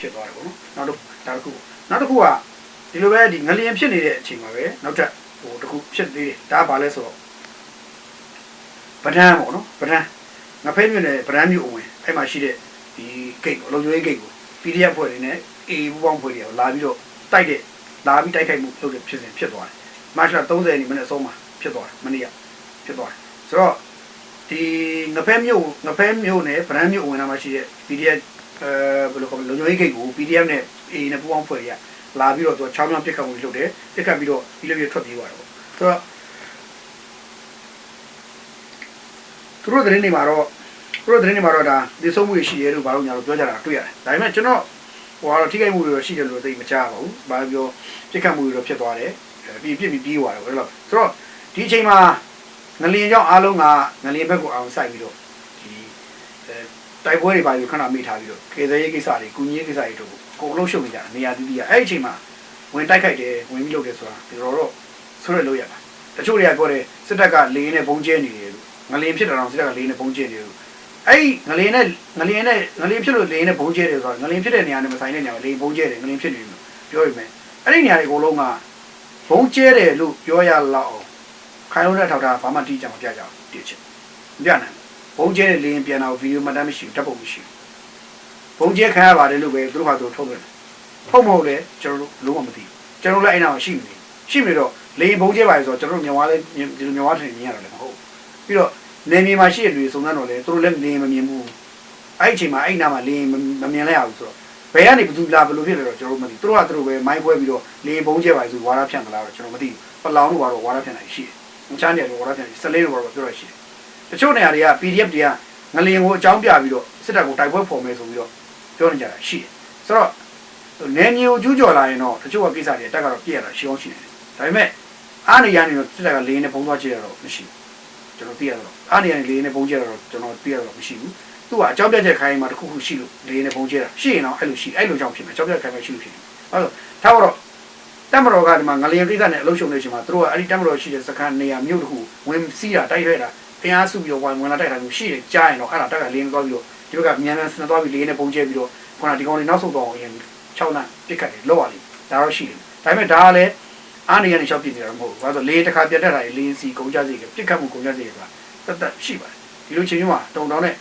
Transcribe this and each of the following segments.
ဖြစ်သွားတယ်ပေါ့နော်နောက်တစ်ဒါတစ်ခုနောက်တစ်ခုကဒီလိုပဲဒီငလျင်ဖြစ်နေတဲ့အချိန်မှာပဲနောက်ထပ်ဟိုတစ်ခုဖြစ်သေးတယ်ဒါကဘာလဲဆိုတော့ပဒန်းပေါ့နော်ပဒန်းငဖဲမြို့နယ်ပဒန်းမြို့အဝင်အဲ့မှာရှိတဲ့ဒီဂိတ်ကိုလုံခြုံရေးဂိတ်ကို PDF ဖွဲ့တွေနဲ့ A ပူပေါင်းဖွဲ့တွေကိုလာပြီးတော့တိုက်တဲ့လာပြီးတိုက်ခိုက်မှုလုပ်တဲ့ဖြစ်စဉ်ဖြစ်သွားတယ်မတ်လ30ရက်နေ့မနေ့အဆုံးမှာဖြစ်သွားတယ်မနေ့ကဖြစ်သွားတယ်ဆိုတော့ဒီငဖဲမြို့ငဖဲမြို့နယ်ပဒန်းမြို့အဝင်မှာရှိတဲ့ PDF အဲဘယ်လိုခေါ်မလဲလုံခြုံရေးဂိတ်ကို PDF နဲ့ A နဲ့ပူပေါင်းဖွဲ့တွေကလာပြီးတော့သူချောင်းချောင်းပြစ်ခတ်မှုလုပ်တယ်ပြစ်ခတ်ပြီးတော့ပြီးလည်းပြထွက်ပြေးသွားတယ်ပေါ့ဆိုတော့သူတို့သတင်းတွေမှာတော့သူတို့သတင်းတွေမှာတော့ဒါဒီဆုံးမှုရှိရဲလို့ဘာလို့ညာလို့ပြောကြတာတွေ့ရတယ်ဒါပေမဲ့ကျွန်တော်ဟိုကတော့ထိခိုက်မှုတွေတော့ရှိတယ်လို့သိမကြားပါဘူးဘာပြောပြစ်ခတ်မှုတွေတော့ဖြစ်သွားတယ်ပြီးပြစ်ပြီးပြီးသွားတယ်ဘယ်လိုလဲဆိုတော့ဒီအချိန်မှာငလျင်ကြောင့်အားလုံးကငလျင်ဘက်ကိုအောင်စိုက်ပြီးတော့ဒီအဲ တိုက်ပွဲတွေပါပြီးခဏမိထားပြီးတော့ကေသေးရေးကိစ္စတွေကုညင်းကိစ္စတွေတို့အကုန်လုံးရှုပ်နေကြတာနေရာတည်တည်အဲ့ဒီအချိန်မှာဝင်တိုက်ခိုက်တယ်ဝင်ပြီးလုပ်တယ်ဆိုတာဒီတော့တော့ဆိုရလို့ရတာတချို့တွေကပြောတယ်စစ်တပ်ကလေနဲ့ဘုံကျဲနေတယ်လို့ငလျင်ဖြစ်တာတော့စစ်တပ်ကလေနဲ့ဘုံကျဲနေတယ်လို့အဲ့ဒီငလျင်နဲ့ငလျင်နဲ့ငလျင်ဖြစ်လို့လေနဲ့ဘုံကျဲတယ်ဆိုတာငလျင်ဖြစ်တဲ့နေရာနဲ့မဆိုင်တဲ့နေရာမှာလေဘုံကျဲတယ်ငလျင်ဖြစ်နေတယ်ပြောရမယ်အဲ့ဒီနေရာတွေအကုန်လုံးကဘုံကျဲတယ်လို့ပြောရလောက်အောင်ခိုင်လုံးတဲ့ထောက်တာဘာမှတိကျမပြကြဘူးတိကျမပြနိုင် ဘူးဘုံကျဲတဲ့လေရင်ပြန်တော့ဗီဒီယိုမှတ်တမ်းမရှိဘူးဓာတ်ပုံမရှိဘူးဘုံကျဲခံရပါတယ်လို့ပဲသူတို့ကသူထုတ်တယ်ဟုတ်မဟုတ်လဲကျွန်တော်တို့လုံးဝမသိဘူးကျွန်တော်လည်းအဲ့နာမှာရှိနေရှိနေတော့လေရင်ဘုံကျဲပါလေဆိုတော့ကျွန်တော်တို့မြန်မာလည်းဒီလိုမြန်မာထင်မြင်ရတယ်လည်းမဟုတ်ပြီးတော့နေမြေမှာရှိတဲ့လူတွေစုံစမ်းတော့လေသူတို့လည်းလေရင်မမြင်ဘူးအဲ့ဒီအချိန်မှာအဲ့နာမှာလေရင်မမြင်လိုက်ရဘူးဆိုတော့ဘယ်ကနေဘယ်သူလာဘယ်လိုဖြစ်လဲတော့ကျွန်တော်တို့မသိသူတို့ကသူတို့ပဲမိုင်းပွဲပြီးတော့လေရင်ဘုံကျဲပါလေဆိုဝါရဖြန့်သလားတော့ကျွန်တော်မသိဘူးပလောင်တို့ကတော့ဝါရဖြန့်တာရှိတယ်မချမ်းတယ်လို့ဝါရဖြန့်တယ်စလေးတို့ကတော့ပြောရရှိတယ် တချို့နေရာတွေက PDF တွေကငလျင်ကိုအကြောင်းပြပြီးတော့စစ်တပ်ကိုတိုက်ပွဲဖော်မယ်ဆိုပြီးတော့ပြောနေကြတာရှိတယ်ဆိုတော့နေမျိုးကျူးကျော်လာရင်တော့တချို့ကကိစ္စတွေတက်ကတော့ပြည့်ရတာရှိအောင်ရှိနေတယ်ဒါပေမဲ့အားနေရနေတော့စစ်တပ်ကလေရင်နဲ့ပုံသွားကြည့်ရတော့မရှိဘူးကျွန်တော်သိရတော့အားနေရနေလေရင်နဲ့ပုံကြည့်ရတော့ကျွန်တော်သိရတော့မရှိဘူးသူကအကြောင်းပြချက်ခိုင်းမှာတစ်ခုခုရှိလို့လေရင်နဲ့ပုံကြည့်တာရှိရင်တော့အဲ့လိုရှိအဲ့လိုကြောင့်ဖြစ်မယ်အကြောင်းပြချက်ခိုင်းမှာရှိလို့ဖြစ်တယ်အဲ့တော့ထားတော့တမတော်ကဒီမှာငလျင်ကိစ္စနဲ့အလုံးရှုံနေချိန်မှာသူတို့ကအဲ့ဒီတမတော်ရှိတဲ့စခန်းနေရာမြို့တစ်ခုဝင်စီးတာတိုက်ထွက်တာ တရားစုပြီးတော့ဝင်ဝင်လာတိုက်တာမျိုးရှိတယ်ကြားရင်တော့အဲ့ဒါတက်ကလင်းသွားပြီးတော့ဒီဘက်ကမြန်မြန်ဆန်သွားပြီးလေနဲ့ပုံကျဲပြီးတော့ခုနဒီကောင်လေးနောက်ဆုတ်တော့အောင်ရင်6လမ်းပြစ်ခတ်တယ်လောက်ရလိဒါတော့ရှိတယ်ဒါပေမဲ့ဒါကလည်းအားနေရနေချောက်ပြစ်နေတာမဟုတ်ဘူးဘာလို့လေတစ်ခါပြတ်တတ်တာလေလင်းစီကုန်ကြစေကပြစ်ခတ်မှုကုန်ကြစေကတတ်တတ်ရှိပါတယ်ဒီလိုချိန်မျိုးမှာတုံတောင်နဲ့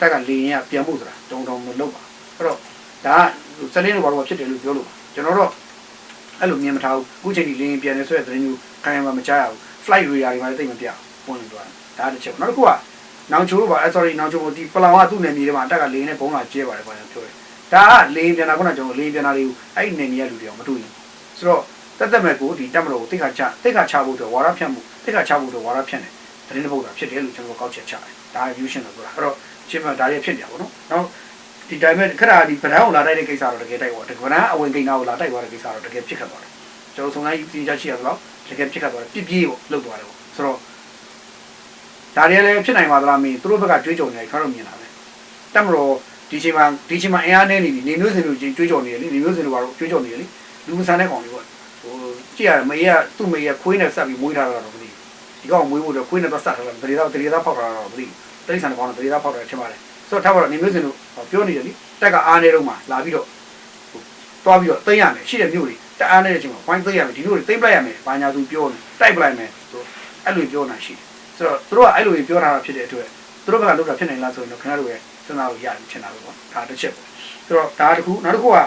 တက်ကလေရင်ကပြန်မှုဆိုတာတုံတောင်မလုပ်ပါအဲ့တော့ဒါကစလင်းလိုဘာလို့ဖြစ်တယ်လို့ပြောလို့ကျွန်တော်တော့အဲ့လိုမြင်မထားဘူးအခုချိန်ဒီလေရင်ပြန်နေဆိုတဲ့သတင်းမျိုးခိုင်းမှမကြားရဘူး flight radar တွေမှာလည်းသိမပြဘူးဝင်နေသွားတယ် ဒါတစ်ချက်နောက်တစ်ခုကနောင်ချိုးလို့ပါအဲ sorry နောင်ချိုးမို့ဒီပလောင်ကသူ့နယ်မြေထဲမှာအတက်ကလေနဲ့ဘုံလာကျဲပါတယ်ဘာလို့ပြောတယ်ဒါကလေပြန်လာခုနကကျွန်တော်လေပြန်လာတွေကိုအဲ့ဒီနယ်မြေကလူတွေအောင်မတွေ့ဘူးဆိုတော့တက်တက်မဲ့ကိုဒီတက်မလို့တိတ်ခါချတိတ်ခါချဖို့တော့ဝါရဖြတ်မှုတိတ်ခါချဖို့တော့ဝါရဖြတ်တယ်သတင်းတစ်ပုဒ်တာဖြစ်တယ်လို့ကျွန်တော်ကောက်ချက်ချတယ်ဒါ fusion လို့ပြောတာအဲ့တော့ချင်းမဒါတွေဖြစ်နေတာပေါ့နော်နောက်ဒီတိုင်းမဲ့ခရဒီဗဒန်းကိုလာတိုက်တဲ့ကိစ္စတော့တကယ်တိုက်သွားတယ်ဗဒန်းအဝင်ကိန်းနာကိုလာတိုက်သွားတဲ့ကိစ္စတော့တကယ်ဖြစ်ခတ်သွားတယ်ကျွန်တော်စုံစမ်းရေးကြည့်ရှိရတော့တကယ်ဖြစ်ခတ်သွားတယ်ပြစ်ပြေးပေါ့လုတ်သွားတယ်ပေါ့ဆိုတော့ ဒါတွေလည်းဖြစ်နိုင်ပါသလားမင်းသူတို့ဘက်ကကြွေးကြော်နေတယ်ခါတော့မြင်လာတယ်တက်မလို့ဒီချိန်မှာဒီချိန်မှာအင်အားနည်းနေပြီနေမျိုးစင်တို့ကြွေးကြော်နေတယ်လေနေမျိုးစင်တို့ကတော့ကြွေးကြော်နေတယ်လေလူမဆန်တဲ့ကောင်တွေပေါ့ဟိုကြည့်ရတယ်မေးကသူ့မေးကခွေးနဲ့ဆက်ပြီးမွေးထားတာတော့မသိဘူးဒီကောင်မွေးဖို့တော့ခွေးနဲ့တော့ဆက်ထားတာတရေသားတရေသားဖောက်ထားတာတော့မသိဘူးတိရစ္ဆာန်ကောင်တော့တရေသားဖောက်ထားတယ်ထင်ပါတယ်ဆိုတော့ထားပါတော့နေမျိုးစင်တို့ပြောနေတယ်လေတက်ကအားနေတော့မှလာပြီးတော့တွားပြီးတော့သိမ့်ရမယ်ရှိတဲ့မြို့တွေတက်အားနေတဲ့အချိန်မှာဝိုင်းသိမ့်ရမယ်ဒီမြို့တွေသိမ့်ပလိုက်ရမယ်ဘာညာသူပြောနေတိုက်ပလိုက်မယ်ဆိုအဲ့လိုပြောနေရှိတယ် ဆိုတော့သူတို့ကအဲ့လိုပြောထားတာဖြစ်တဲ့အတွက်သူတို့ဘက်ကလုပ်တာဖြစ်နိုင်လားဆိုရင်တော့ခင်ဗျားတို့ရဲ့စဉ်းစားလို့ရတယ်ချင်တာပဲပေါ့ဒါတစ်ချက်ပေါ့ဆိုတော့ဒါတစ်ခုနောက်တစ်ခုက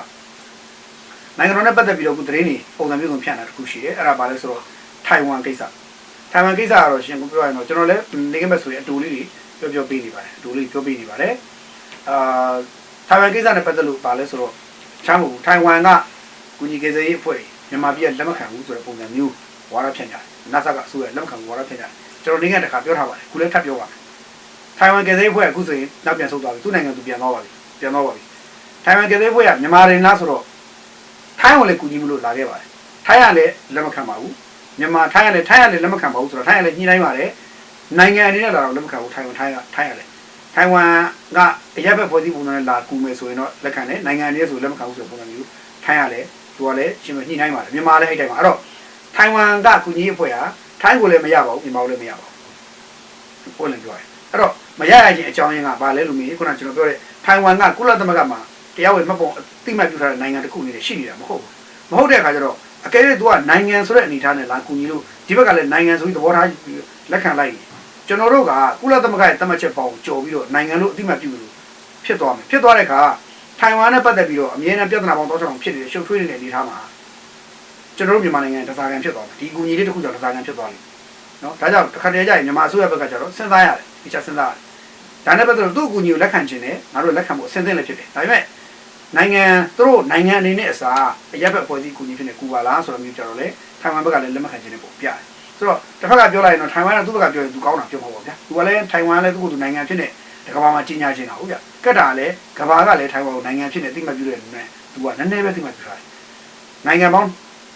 နိုင်ငံတော်နဲ့ပတ်သက်ပြီးတော့ခုသတင်းတွေပုံစံမျိုးစုံဖြန့်တာတစ်ခုရှိတယ်အဲ့ဒါဘာလဲဆိုတော့ထိုင်ဝမ်ကိစ္စထိုင်ဝမ်ကိစ္စကတော့ရှင်ကိုပြောရရင်တော့ကျွန်တော်လည်းနေခဲ့မဲ့ဆိုရင်အတူလေးတွေပြောပြောပေးနေပါတယ်အတူလေးပြောပေးနေပါတယ်အာထိုင်ဝမ်ကိစ္စနဲ့ပတ်သက်လို့ဘာလဲဆိုတော့ချမ်းမဟုတ်ထိုင်ဝမ်ကကုညီကေဇရေးအဖွဲ့မြန်မာပြည်ကလက်မခံဘူးဆိုတဲ့ပုံစံမျိုးဝါရဖြန့်ကြတယ်။ NASA ကအစိုးရလက်မခံဘူးဝါရဖြန့်ကြတယ်။ ကျွန်တော်နိုင်ငံတကာပြောထားပါတယ်။ခုလည်းထပ်ပြောပါမယ်။ထိုင်ဝမ်ကေဇရေးအဖွဲ့ကအခုဆိုရင်နောက်ပြန်ဆုတ်သွားပြီ။သူ့နိုင်ငံသူပြန်သွားပါပြီ။ပြန်သွားပါပြီ။ထိုင်ဝမ်ကေဇရေးအဖွဲ့ကမြန်မာတွေလားဆိုတော့ထိုင်းကလည်းကုညီမလို့လာခဲ့ပါတယ်။ထိုင်းကလည်းလက်မခံပါဘူး။မြန်မာထိုင်းကလည်းထိုင်းကလည်းလက်မခံပါဘူးဆိုတော့ထိုင်းကလည်းညှိနှိုင်းပါတယ်။နိုင်ငံအနေနဲ့လာတော့လက်မခံဘူးထိုင်ဝမ်ထိုင်းကထိုင်းကလည်းထိုင်ဝမ်ကအရက်ဘက်ဖွဲ့စည်းပုံနဲ့လာကူမယ်ဆိုရင်တော့လက်ခံတယ်နိုင်ငံအနေနဲ့ဆိုလက်မခံဘူးဆိုတဲ့ပုံစံမျိုးထိုင်းကလည်းသူကလည်းရှင်မညှိနှိုင်းပါတယ်မြန်မာလည်းအဲ့တိုင်းပါအဲ့တော့ထိုင်ဝမ်ကကုညီအဖွဲ့ဟာ ထိုင်းကိုလည်းမရပါဘူးမြန်မာကိုလည်းမရပါဘူးကိုလည်းပြောတယ်အဲ့တော့မရရခြင်းအကြောင်းရင်းကဘာလဲလို့မေးခုနကျွန်တော်ပြောတဲ့ထိုင်ဝမ်ကကုလသမဂ္ဂမှာတတရားဝင်မှတ်ပုံအတိမတ်ပြုထားတဲ့နိုင်ငံတစ်ခုအနေနဲ့ရှိနေတာမဟုတ်ဘူးမဟုတ်တဲ့အခါကျတော့အကယ်၍သူကနိုင်ငံဆိုတဲ့အနေအထားနဲ့လာကူညီလို့ဒီဘက်ကလည်းနိုင်ငံဆိုပြီးသဘောထားပြီးလက်ခံလိုက်ရင်ကျွန်တော်တို့ကကုလသမဂ္ဂရဲ့သတ်မှတ်ချက်ပေါင်းကြော်ပြီးတော့နိုင်ငံလို့အတိမတ်ပြုလို့ဖြစ်သွားမယ်ဖြစ်သွားတဲ့အခါထိုင်ဝမ်နဲ့ပတ်သက်ပြီးတော့အမြဲတမ်းပြဿနာပေါင်းတော့ဆောင်ဖြစ်နေတဲ့ရှုပ်ထွေးနေတဲ့အနေအထားမှာ ကျွန်တော်တို့မြန်မာနိုင်ငံတစားကန်ဖြစ်သွားတယ်ဒီကူညီလေးတစ်ခုကြောင့်တစားကန်ဖြစ်သွားလိမ့်မယ်နော်ဒါကြောင့်တစ်ခါတည်းကျရင်မြန်မာအစိုးရဘက်ကကျတော့စဉ်းစားရတယ်ဒီချက်စဉ်းစားရတယ်ဒါနဲ့ပတ်သက်လို့သူ့အကူအညီကိုလက်ခံခြင်းနဲ့ငါတို့လက်ခံဖို့အဆင်သင့်လည်းဖြစ်တယ်ဒါပေမဲ့နိုင်ငံသူတို့နိုင်ငံအနေနဲ့အစားအရက်ဘက်ဖွဲ့စည်းအကူအညီဖြစ်နေကူပါလားဆိုတော့မျိုးကြတော့လေထိုင်ဝမ်ဘက်ကလည်းလက်မခံခြင်းနဲ့ပုံပြတယ်ဆိုတော့တစ်ဖက်ကပြောလိုက်ရင်တော့ထိုင်ဝမ်ကသူ့ဘက်ကပြောရင်သူကောင်းတာပြောမှာပေါ့ဗျာသူကလည်းထိုင်ဝမ်လည်းသူ့ကိုယ်သူနိုင်ငံဖြစ်နေတကဘာမှာကြီးညာခြင်းတာဟုတ်ဗျာကတ်တာလည်းကဘာကလည်းထိုင်ဝမ်ကိုနိုင်ငံဖြစ်နေတိမှတ်ပြုတဲ့လူနဲ့သူကနည်းနည်းပဲတိမှတ်ပြုထားတယ်နိုင်ငံပေါင်း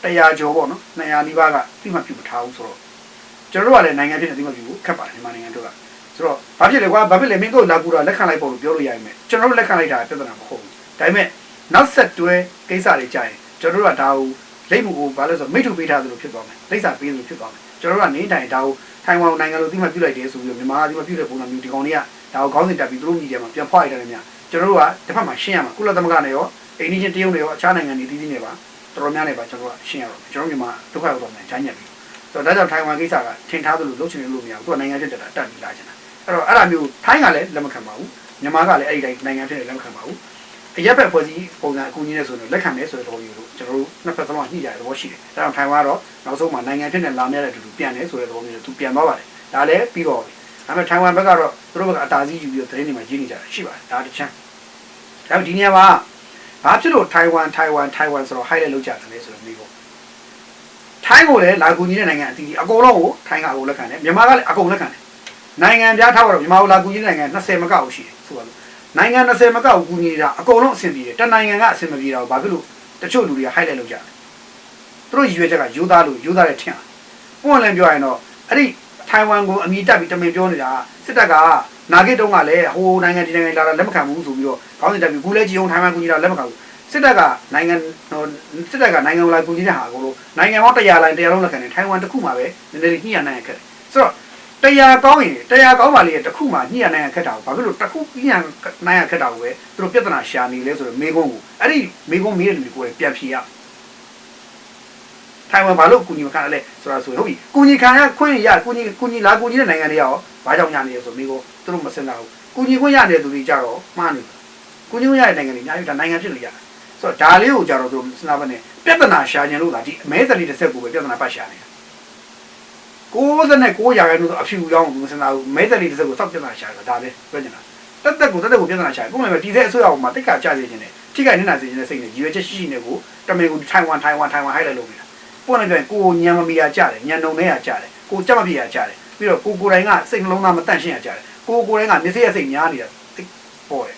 100ကျော်ပေါ့နော်200နီးပါးကတိမှတ်ပြုမထားဘူးဆိုတော့ကျွန်တော်တို့ကလည်းနိုင်ငံဖြစ်နေတိမှတ်ပြုဖို့ခက်ပါတယ်မြန်မာနိုင်ငံတို့ကဆိုတော့ဘာဖြစ်လဲကွာဘာဖြစ်လဲမင်းတို့လာကူတာလက်ခံလိုက်ပေါ့လို့ပြောလို့ရရင်မယ်ကျွန်တော်တို့လက်ခံလိုက်တာပြဿနာမဟုတ်ဘူးဒါပေမဲ့နောက်ဆက်တွဲကိစ္စတွေကြာရင်ကျွန်တော်တို့ကဒါကိုလိမ့်မှုကိုဘာလို့ဆိုမိတ်ထုပေးထားသလိုဖြစ်သွားမယ်လိမ့်စာပေးသလိုဖြစ်သွားမယ်ကျွန်တော်တို့ကနေတိုင်ဒါကိုထိုင်ဝမ်နိုင်ငံလိုတိမှတ်ပြုလိုက်တယ်ဆိုပြီးတော့မြန်မာကတိမှတ်ပြုတဲ့ပုံစံမျိုးဒီကောင်တွေကဒါကိုခေါင်းစဉ်တက်ပြီးသူတို့မိဒီယာမှာပြန်ဖွားရတယ်များကျွန်တော်တို့ကတစ်ဖက်မှာရှင်းရမှာကုလသမဂ္ဂနဲ့ရောအိန္ဒိယတရုတ်နဲ့ရောအခြားနိုင်ငံတွေတည်တည်နေပါ တော်တော်များနေပါကျွန်တော်တို့ကရှင်းရတော့ကျွန်တော်မြန်မာဒုက္ခရောက်တော့မယ်ဂျာညက်ပြီးဆိုတော့ဒါကြောင့်ထိုင်ဝမ်ကိစ္စကထင်ထားသလိုလုပ်ချင်လို့မရဘူးသူကနိုင်ငံဖြစ်တက်တာတက်ပြီးလာချင်တာအဲ့တော့အဲ့ဒါမျိုးထိုင်းကလည်းလက်မခံပါဘူးမြန်မာကလည်းအဲ့ဒီတိုင်းနိုင်ငံဖြစ်နေလက်မခံပါဘူးအရက်ဖက်ဖွဲ့စည်းပုံစံအကူအညီနဲ့ဆိုတော့လက်ခံမယ်ဆိုတဲ့သဘောမျိုးလို့ကျွန်တော်တို့နှစ်ဖက်သလုံးညှိကြတဲ့သဘောရှိတယ်ဒါကြောင့်ထိုင်ဝမ်ကတော့နောက်ဆုံးမှာနိုင်ငံဖြစ်နေလာမယ့်တဲ့အတူတူပြန်တယ်ဆိုတဲ့သဘောမျိုးနဲ့သူပြန်သွားပါတယ်ဒါလည်းပြီးတော့ပြီဒါပေမဲ့ထိုင်ဝမ်ဘက်ကတော့သူတို့ဘက်ကအတားစီးယူပြီးတော့သတင်းတွေမှာရေးနေကြတာရှိပါတယ်ဒါတစ်ချမ်းဒါပေမဲ့ဒီနေရာမှာ ဘာဖြစ်လို့ထိုင်ဝမ်ထိုင်ဝမ်ထိုင်ဝမ်ဆိုတော့ highlight လုပ်ကြတယ်လဲဆိုတော့မျိုးပေါ့ထိုင်းကိုလည်းလာကူညီတဲ့နိုင်ငံအတီးအကုန်လုံးကိုထိုင်းကအကုန်လက်ခံတယ်မြန်မာကလည်းအကုန်လက်ခံတယ်နိုင်ငံပြားထားတော့မြန်မာကိုလာကူညီတဲ့နိုင်ငံ20မကောက်ရှိတယ်ဆိုတော့နိုင်ငံ20မကောက်ကူညီတာအကုန်လုံးအဆင်ပြေတယ်တနိုင်ငံကအဆင်မပြေတာကိုဘာဖြစ်လို့တချို့လူတွေက highlight လုပ်ကြတယ်သူတို့ရည်ရွယ်ချက်ကယူသားလို့ယူသားတဲ့ထင်တယ်ပွင့်လင်းပြောရင်တော့အဲ့ဒီထိုင်ဝမ်ကိုအမိတက်ပြီးတမင်ပြောနေတာစစ်တပ်က နာဂစ်တုံးကလည်းဟိုနိုင်ငံဒီနိုင်ငံလာတာလက်မခံဘူးဆိုပြီးတော့ခေါင်းစဉ်တက်ပြီးကူလဲကြည်အောင်ထိုင်ဝမ်ကူညီတာလက်မခံဘူးစစ်တပ်ကနိုင်ငံဟိုစစ်တပ်ကနိုင်ငံကိုလာကူညီတဲ့ဟာကိုလို့နိုင်ငံပေါင်း100လိုင်း100လုံးလက်ခံတယ်ထိုင်ဝမ်တစ်ခုမှပဲနည်းနည်းညှိရနိုင်ရခက်တယ်ဆိုတော့တရားကောင်းရင်တရားကောင်းပါလေတစ်ခုမှညှိရနိုင်ရခက်တာကိုဘာဖြစ်လို့တစ်ခုညှိရနိုင်ရခက်တာကိုပဲသူတို့ပြဿနာရှာနေလဲဆိုတော့မေကုန်းကိုအဲ့ဒီမေကုန်းမေးတဲ့လူတွေကိုလည်းပြန်ဖြေရထိုင်ဝမ်ဘာလို့ကူညီမခံရလဲဆိုတာဆိုရင်ဟုတ်ပြီကူညီခံရခွင့်ရကူညီကူညီလာကူညီတဲ့နိုင်ငံတွေရောဘာကြောင့်ညာနေလဲဆိုမေကုန်း သူတို့မစင်တာဘူးကူညီခွင့်ရတဲ့သူတွေကြတော့မှားနေတယ်ကူညီခွင့်ရတဲ့နိုင်ငံတွေအများကြီးဒါနိုင်ငံဖြစ်လို့ရတယ်ဆိုတော့ဒါလေးကိုကြတော့သူတို့စဉ်းစားပါနဲ့ပြဿနာရှာခြင်းလို့လားဒီအမဲသတိတစ်ဆက်ကိုပဲပြဿနာပတ်ရှာနေတာ69ရာခိုင်နှုန်းအဖြူရောင်းဘူးစဉ်းစားဘူးမဲသတိတစ်ဆက်ကိုစောက်ပြဿနာရှာတာဒါပဲပြောချင်တာတက်တက်ကိုတက်တက်ကိုပြဿနာရှာကိုယ်လည်းဒီတဲ့အစိုးရအောင်မှာတိတ်ခါကြစေခြင်းနဲ့ထိခိုက်နေတာစေခြင်းနဲ့စိတ်နဲ့ရည်ရွယ်ချက်ရှိရှိနဲ့ကိုတမင်ကိုထိုင်ဝမ်ထိုင်ဝမ်ထိုင်ဝမ်ဟိုက်လိုက်လို့နေတာပွင့်လည်းပြောရင်ကိုညံမမီယာကြတယ်ညံုံနေရကြတယ်ကိုကြက်မပြေရကြတယ်ပြီးတော့ကိုကိုယ်တိုင်ကစိတ်နှလုံးသားမတန့်ရှင်းရကြတယ် ကိုကိုယ်တိုင်ကမျက်စိရစိတ်များနေတာပေါ်တယ်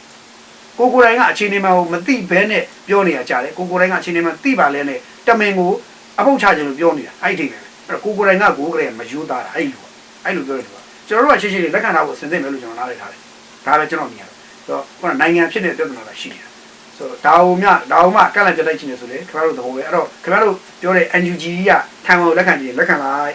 ကိုကိုယ်တိုင်ကအခြေအနေမှမသိဘဲနဲ့ပြောနေရကြတယ်ကိုကိုယ်တိုင်ကအခြေအနေမှသိပါလဲနဲ့တမင်ကိုအပုတ်ချခြင်းလို့ပြောနေတာအဲ့ဒီပဲအဲ့တော့ကိုကိုယ်တိုင်ကကိုယ်ကလေးမယူသားတာအဲ့လိုအဲ့လိုပြောတယ်ကွာကျွန်တော်တို့ကရှင်းရှင်းလေးလက်ခံထားဖို့အစဉ်သင့်ပဲလို့ကျွန်တော်နားလည်ထားတယ်ဒါပဲကျွန်တော်မြင်ရတယ်ဆိုတော့ခုနနိုင်ငံဖြစ်နေတဲ့ပြဿနာကရှိနေတာဆိုတော့ဒါဟုမြဒါဟုမှကန့်လန့်ပြလိုက်ခြင်းလေဆိုလေခင်ဗျားတို့သဘောပဲအဲ့တော့ခင်ဗျားတို့ပြောတဲ့ NUG ကထိုင်ဝမ်ကိုလက်ခံကြည့်လက်ခံလိုက်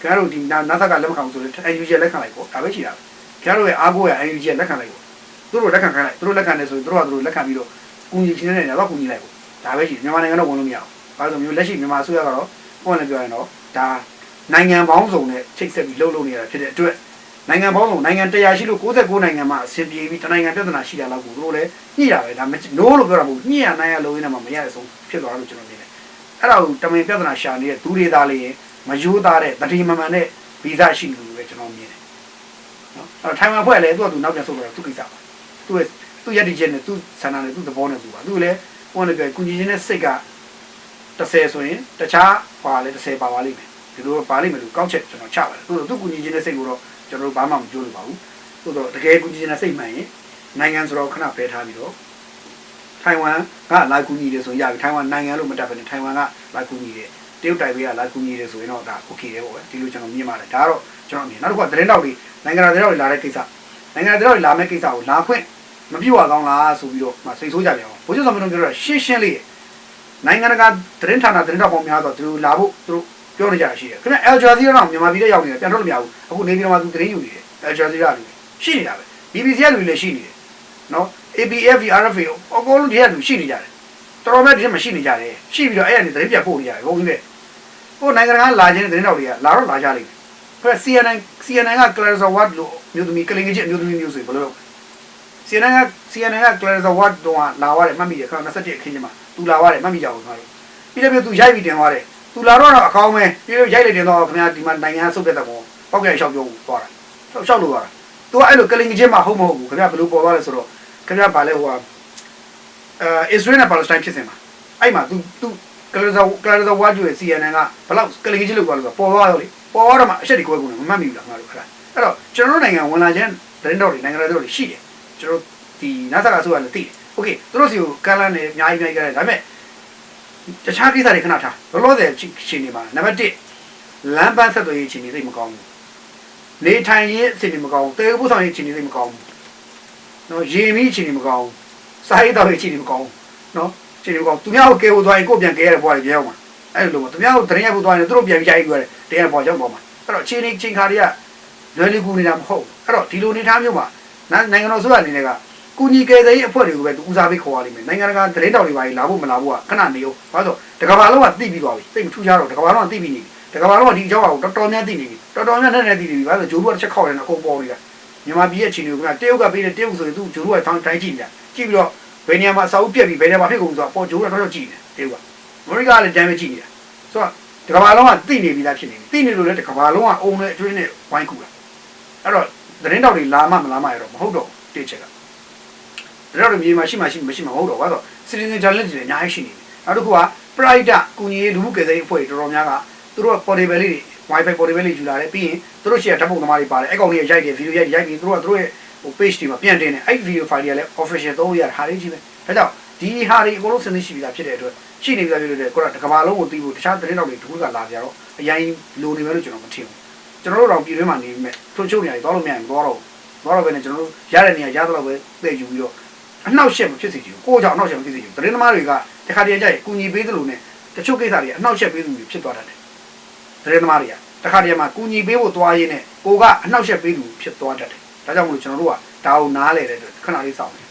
ခင်ဗျားတို့ဒီနာသက်ကလက်မခံဘူးဆိုလေ NUG လက်ခံလိုက်ပေါ့ဒါပဲရှိတာခ င်ဗျားတို့ရဲ့အားကိုးရ NUG လက်ခံလိုက်ပေါ့သူတို့လက်ခံခိုင်းလိုက်သူတို့လက်ခံတယ်ဆိုရင်သူတို့ကသူတို့လက်ခံပြီးတော့ကူညီခြင်းနဲ့တော့ကူညီလိုက်ပေါ့ဒါပဲရှိမြန်မာနိုင်ငံတော့ဝင်လို့မရဘူးဘာလို့မျိုးလက်ရှိမြန်မာအစိုးရကတော့ဟိုလည်းပြောရင်တော့ဒါနိုင်ငံပေါင်းစုံနဲ့ချိတ်ဆက်ပြီးလှုပ်လှုပ်နေတာဖြစ်တဲ့အတွက်နိုင်ငံပေါင်းစုံနိုင်ငံ100ရှိလို့69နိုင်ငံမှာအဆင်ပြေပြီးတနိုင်ငံပြဿနာရှိတာလောက်ကိုသူတို့လည်းညှိတာပဲဒါနိုးလို့ပြောတာမဟုတ်ညှိရနိုင်ရလို့ရင်းနဲ့မှမရတဲ့ဆုံးဖြစ်သွားလို့ကျွန်တော်မြင်တယ်အဲ့ဒါကိုတမင်ပြဿနာရှာနေတဲ့သူတွေသားလေးရင်မယိုးသားတဲ့တတိမမှန်တဲ့ဗီဇရှိလူတွေပဲကျွန်တော်မြင်တယ်နော် အဲ့တော့ထိုင်ဝမ်ဖွဲ့လည်းသူ့အတူနောက်ပြန်ဆုတ်လာတော့သူကိစ္စပါသူ့ရဲ့သူ့ရည်တည်ချက်နဲ့သူ့ဆန္ဒနဲ့သူ့သဘောနဲ့သူပါသူလည်းဟိုလည်းပြောကုညီချင်းနဲ့စိတ်က30ဆိုရင်တခြားဟွာလည်း30ပါပါလိမ့်မယ်ဒီလိုပါလိမ့်မယ်လို့ကောက်ချက်ကျွန်တော်ချပါတယ်သူတို့သူကုညီချင်းနဲ့စိတ်ကိုတော့ကျွန်တော်တို့ဘာမှမကြိုးလို့ပါဘူးသို့တော့တကယ်ကုညီချင်းနဲ့စိတ်မှန်ရင်နိုင်ငံဆိုတော့ခဏဖယ်ထားပြီးတော့ထိုင်ဝမ်ကလာကူညီတယ်ဆိုရင်ရပြီထိုင်ဝမ်နိုင်ငံလို့မတက်ဘဲနဲ့ထိုင်ဝမ်ကလာကူညီတယ် တရုတ်တိုင်ပေးကလာကူညီတယ်ဆိုရင်တော့ဒါ okay တယ်ပေါ့ဗျဒီလိုကျွန်တော်မြင်ပါတယ်ဒါကတော့ကျွန်တော်မြင်နောက်တစ်ခုကသတင်းတောက်တွေနိုင်ငံတော်သတင်းတောက်တွေလာတဲ့ကိစ္စနိုင်ငံတော်သတင်းတောက်တွေလာမဲ့ကိစ္စကိုလာခွင့်မပြည့်ဝကောင်းလားဆိုပြီးတော့စိတ်ဆိုးကြပြန်အောင်ဘိုးချုပ်ဆောင်မင်းတို့ပြောတာရှင်းရှင်းလေးနိုင်ငံတကာသတင်းဌာနသတင်းတောက်ပေါင်းများစွာသူတို့လာဖို့သူတို့ပြောနေကြတာရှိတယ်ခင်ဗျ Al Jazeera တော့မြန်မာပြည်ထဲရောက်နေတာပြန်တော့မရဘူးအခုနေပြည်တော်မှာသူသတင်းယူနေတယ် Al Jazeera လူရှိနေတာပဲ BBC ကလူလည်းရှိနေတယ်နော် ABF RFA အကုန်လုံးဒီကလူရှိနေကြတယ်တော်တော်များများဒီမှာရှိနေကြတယ်ရှိပြီးတော့အဲ့ရနေသတင်းပြန်ပို့နေကြတယ်ဟုတ်ပြီလေ ဟိုနိုင်ငံကလာခြင်းသတင်းတော်တွေကလာတော့လာကြလိမ့်မယ် CNN CNN က Clarissa Ward လို့မျိုးသမီးကလင်ကြီးအမျိုးသမီးမျိုးဆိုဘယ်လို CNN က CNN က Clarissa Ward တော့လာသွားတယ်မှတ်မိတယ်ခဏ27အခင်းချင်းမှာသူလာသွားတယ်မှတ်မိကြအောင်ခါလို့ပြီးတော့ပြီးသူရိုက်ပြီးတင်သွားတယ်သူလာတော့တော့အကောင်းပဲပြီးတော့ရိုက်လိုက်တင်တော့ခင်ဗျာဒီမှာနိုင်ငံဆုတ်တဲ့တဲ့ပေါ်ပောက်ကရလျှောက်ပြောသွားတာလျှောက်လို့သွားတာသူကအဲ့လိုကလင်ကြီးမှာဟုတ်မဟုတ်ဘူးခင်ဗျာဘယ်လိုပေါ်သွားလဲဆိုတော့ခင်ဗျာဗာလဲဟိုဟာအဲ Israel နဲ့ Palestine ဖြစ်စဉ်မှာအဲ့မှာ तू तू ကလဇာကလဇာဝါကျွေ CNN ကဘလောက်ကလင်ကြီးလောက်သွားလို့ပေါ်သွားရောလေပေါ်သွားတော့မှအချက်ဒီကွဲကုန်တယ်မမှတ်မိဘူးလားငါတို့အဲ့ဒါအဲ့တော့ကျွန်တော်တို့နိုင်ငံဝန်လာခြင်းသတင်းတော်တွေနိုင်ငံတော်တွေရှိတယ်ကျွန်တော်ဒီနာဆာကဆိုရတယ်သိတယ်โอเคသူတို့စီကိုကမ်းလန်းနေအများကြီးအများကြီးကမ်းတယ်ဒါပေမဲ့တခြားကိစ္စတွေခဏထားလောလောဆယ်ရှင်နေပါနံပါတ်1လမ်းပန်းဆက်သွယ်ရေးရှင်နေသိမကောင်းဘူးနေထိုင်ရေးအချိန်မကောင်းဘူးတေဖို့ဆောင်ရေးအချိန်သိမကောင်းဘူးနော်ရေမီးအချိန်မကောင်းဘူးစားရေးတော့ရေးအချိန်မကောင်းဘူးနော်အ ချိန်မကောင်းသူများကိုကဲဖို့သွားရင်ကိုပြန်ကဲရတဲ့ဘွားတွေပြောင်းမှာအဲ့လိုသူများကိုတရင်ရဖို့သွားရင်သူတို့ပြန်ရိုက်ကြရတယ်တရားပေါ်ရောက်ပေါ်မှာအဲ့တော့အချိန်ချင်းချိန်ခါတွေကလွယ်လီကူနေတာမဟုတ်အဲ့တော့ဒီလိုနေထားမျိုးမှာနိုင်ငံတော်ဆိုတာအနေနဲ့ကကူညီကယ်ဆယ်ရေးအဖွဲ့တွေကိုပဲသူဦးစားပေးခေါ်ရလိမ့်မယ်နိုင်ငံတကာသတင်းတောက်တွေပါလာဖို့မလာဖို့ကခဏနေအောင်ဘာလို့တကဘာလုံးကသိပြီးသွားပြီသိမထူးခြားတော့တကဘာလုံးကသိပြီးနေပြီတကဘာလုံးကဒီအကြောင်းအရာကိုတော်တော်များသိနေပြီတော်တော်များနဲ့နဲ့သိနေပြီဘာလို့ဂျိုးတို့ကတစ်ချက်ခောက်တယ်အကုန်ပေါ်နေတာမြန်မာပြည်ရဲ့အခြေအနေကိုကတရုတ်ကပေးတယ်တရုတ်ဆိုရင်သူဂျိုးတို့ကထောင်းတိုင်းကြည့်နေတာကြည့်ပြီးတော့ ဘယ်နေရာမှာအစာအုပ်ပြက်ပြီးဘယ်နေရာမှာဖြစ်ကုန်ဆိုတော့ပေါ်ဂျိုးကတော့ကြည့်နေတယ်တရုတ်ကအမေရိကလည်းကြမ်းပဲကြည့်နေတာဆိုတော့တကဘာလုံးကသိနေပြီလားဖြစ်နေပြီသိနေလို့လည်းတကဘာလုံးကအုံနဲ့အကျွေးနဲ့ဝိုင်းကူတာအဲ့တော့သတင်းတောက်တွေလာမှမလာမှရတော့မဟုတ်တော့တိချက်ကဒါတော့မြေမှာရှိမှရှိမရှိမှမဟုတ်တော့ဘာလို့ citizen challenge တွေအများကြီးရှိနေတယ်နောက်တစ်ခုက pride ကုညီရေးလူမှုကယ်ဆယ်ရေးအဖွဲ့တွေတော်တော်များကသူတို့က portable လေးတွေ wifi portable လေးယူလာတယ်ပြီးရင်သူတို့ရှိတဲ့ဓာတ်ပုံသမားတွေပါတယ်အဲ့ကောင်တွေရိုက်တယ်ဗီဒီယိုရိုက်ရိုက်ပြီးသူတို့ကသူတို့ရဲ့ ဟို page တွေမှာပြန်တင်တယ်အဲ့ video file တွေကလည်း official သုံးလို့ရတာဟာလေးကြီးပဲဒါကြောင့်ဒီဟာတွေအကုန်လုံးစနစ်ရှိပြီးသားဖြစ်တဲ့အတွက်ရှိနေပြီးသားဖြစ်တဲ့ကိုကတကဘာလုံးကိုတီးဖို့တခြားသတင်းတော်တွေတခုကလာကြတော့အရင်လိုနေမယ်လို့ကျွန်တော်မထင်ဘူးကျွန်တော်တို့တော့ပြည်တွင်းမှာနေပြီမဲ့ထို့ချုပ်နေရတယ်သွားလို့မရရင်သွားတော့သွားတော့ပဲねကျွန်တော်တို့ရတဲ့နေရာရသလောက်ပဲသိယူပြီးတော့အနှောက်အယှက်မဖြစ်စေချင်ဘူးကိုယ့်ကြောင့်အနှောက်အယှက်မဖြစ်စေချင်ဘူးသတင်းသမားတွေကတခါတည်းကြရင်ကူညီပေးသလိုနဲ့တချို့ကိစ္စတွေအနှောက်အယှက်ပေးသူတွေဖြစ်သွားတတ်တယ်သတင်းသမားတွေကတခါတည်းမှာကူညီပေးဖို့သွားရင်းနဲ့ကိုကအနှောက်အယှက်ပေးသူဖြစ်သွားတတ်တယ် ဒါကြောင့်မလို့ကျွန်တော်တို့ကဒါကိုနားလဲတဲ့အတွက်ခဏလေးစောင့်တယ်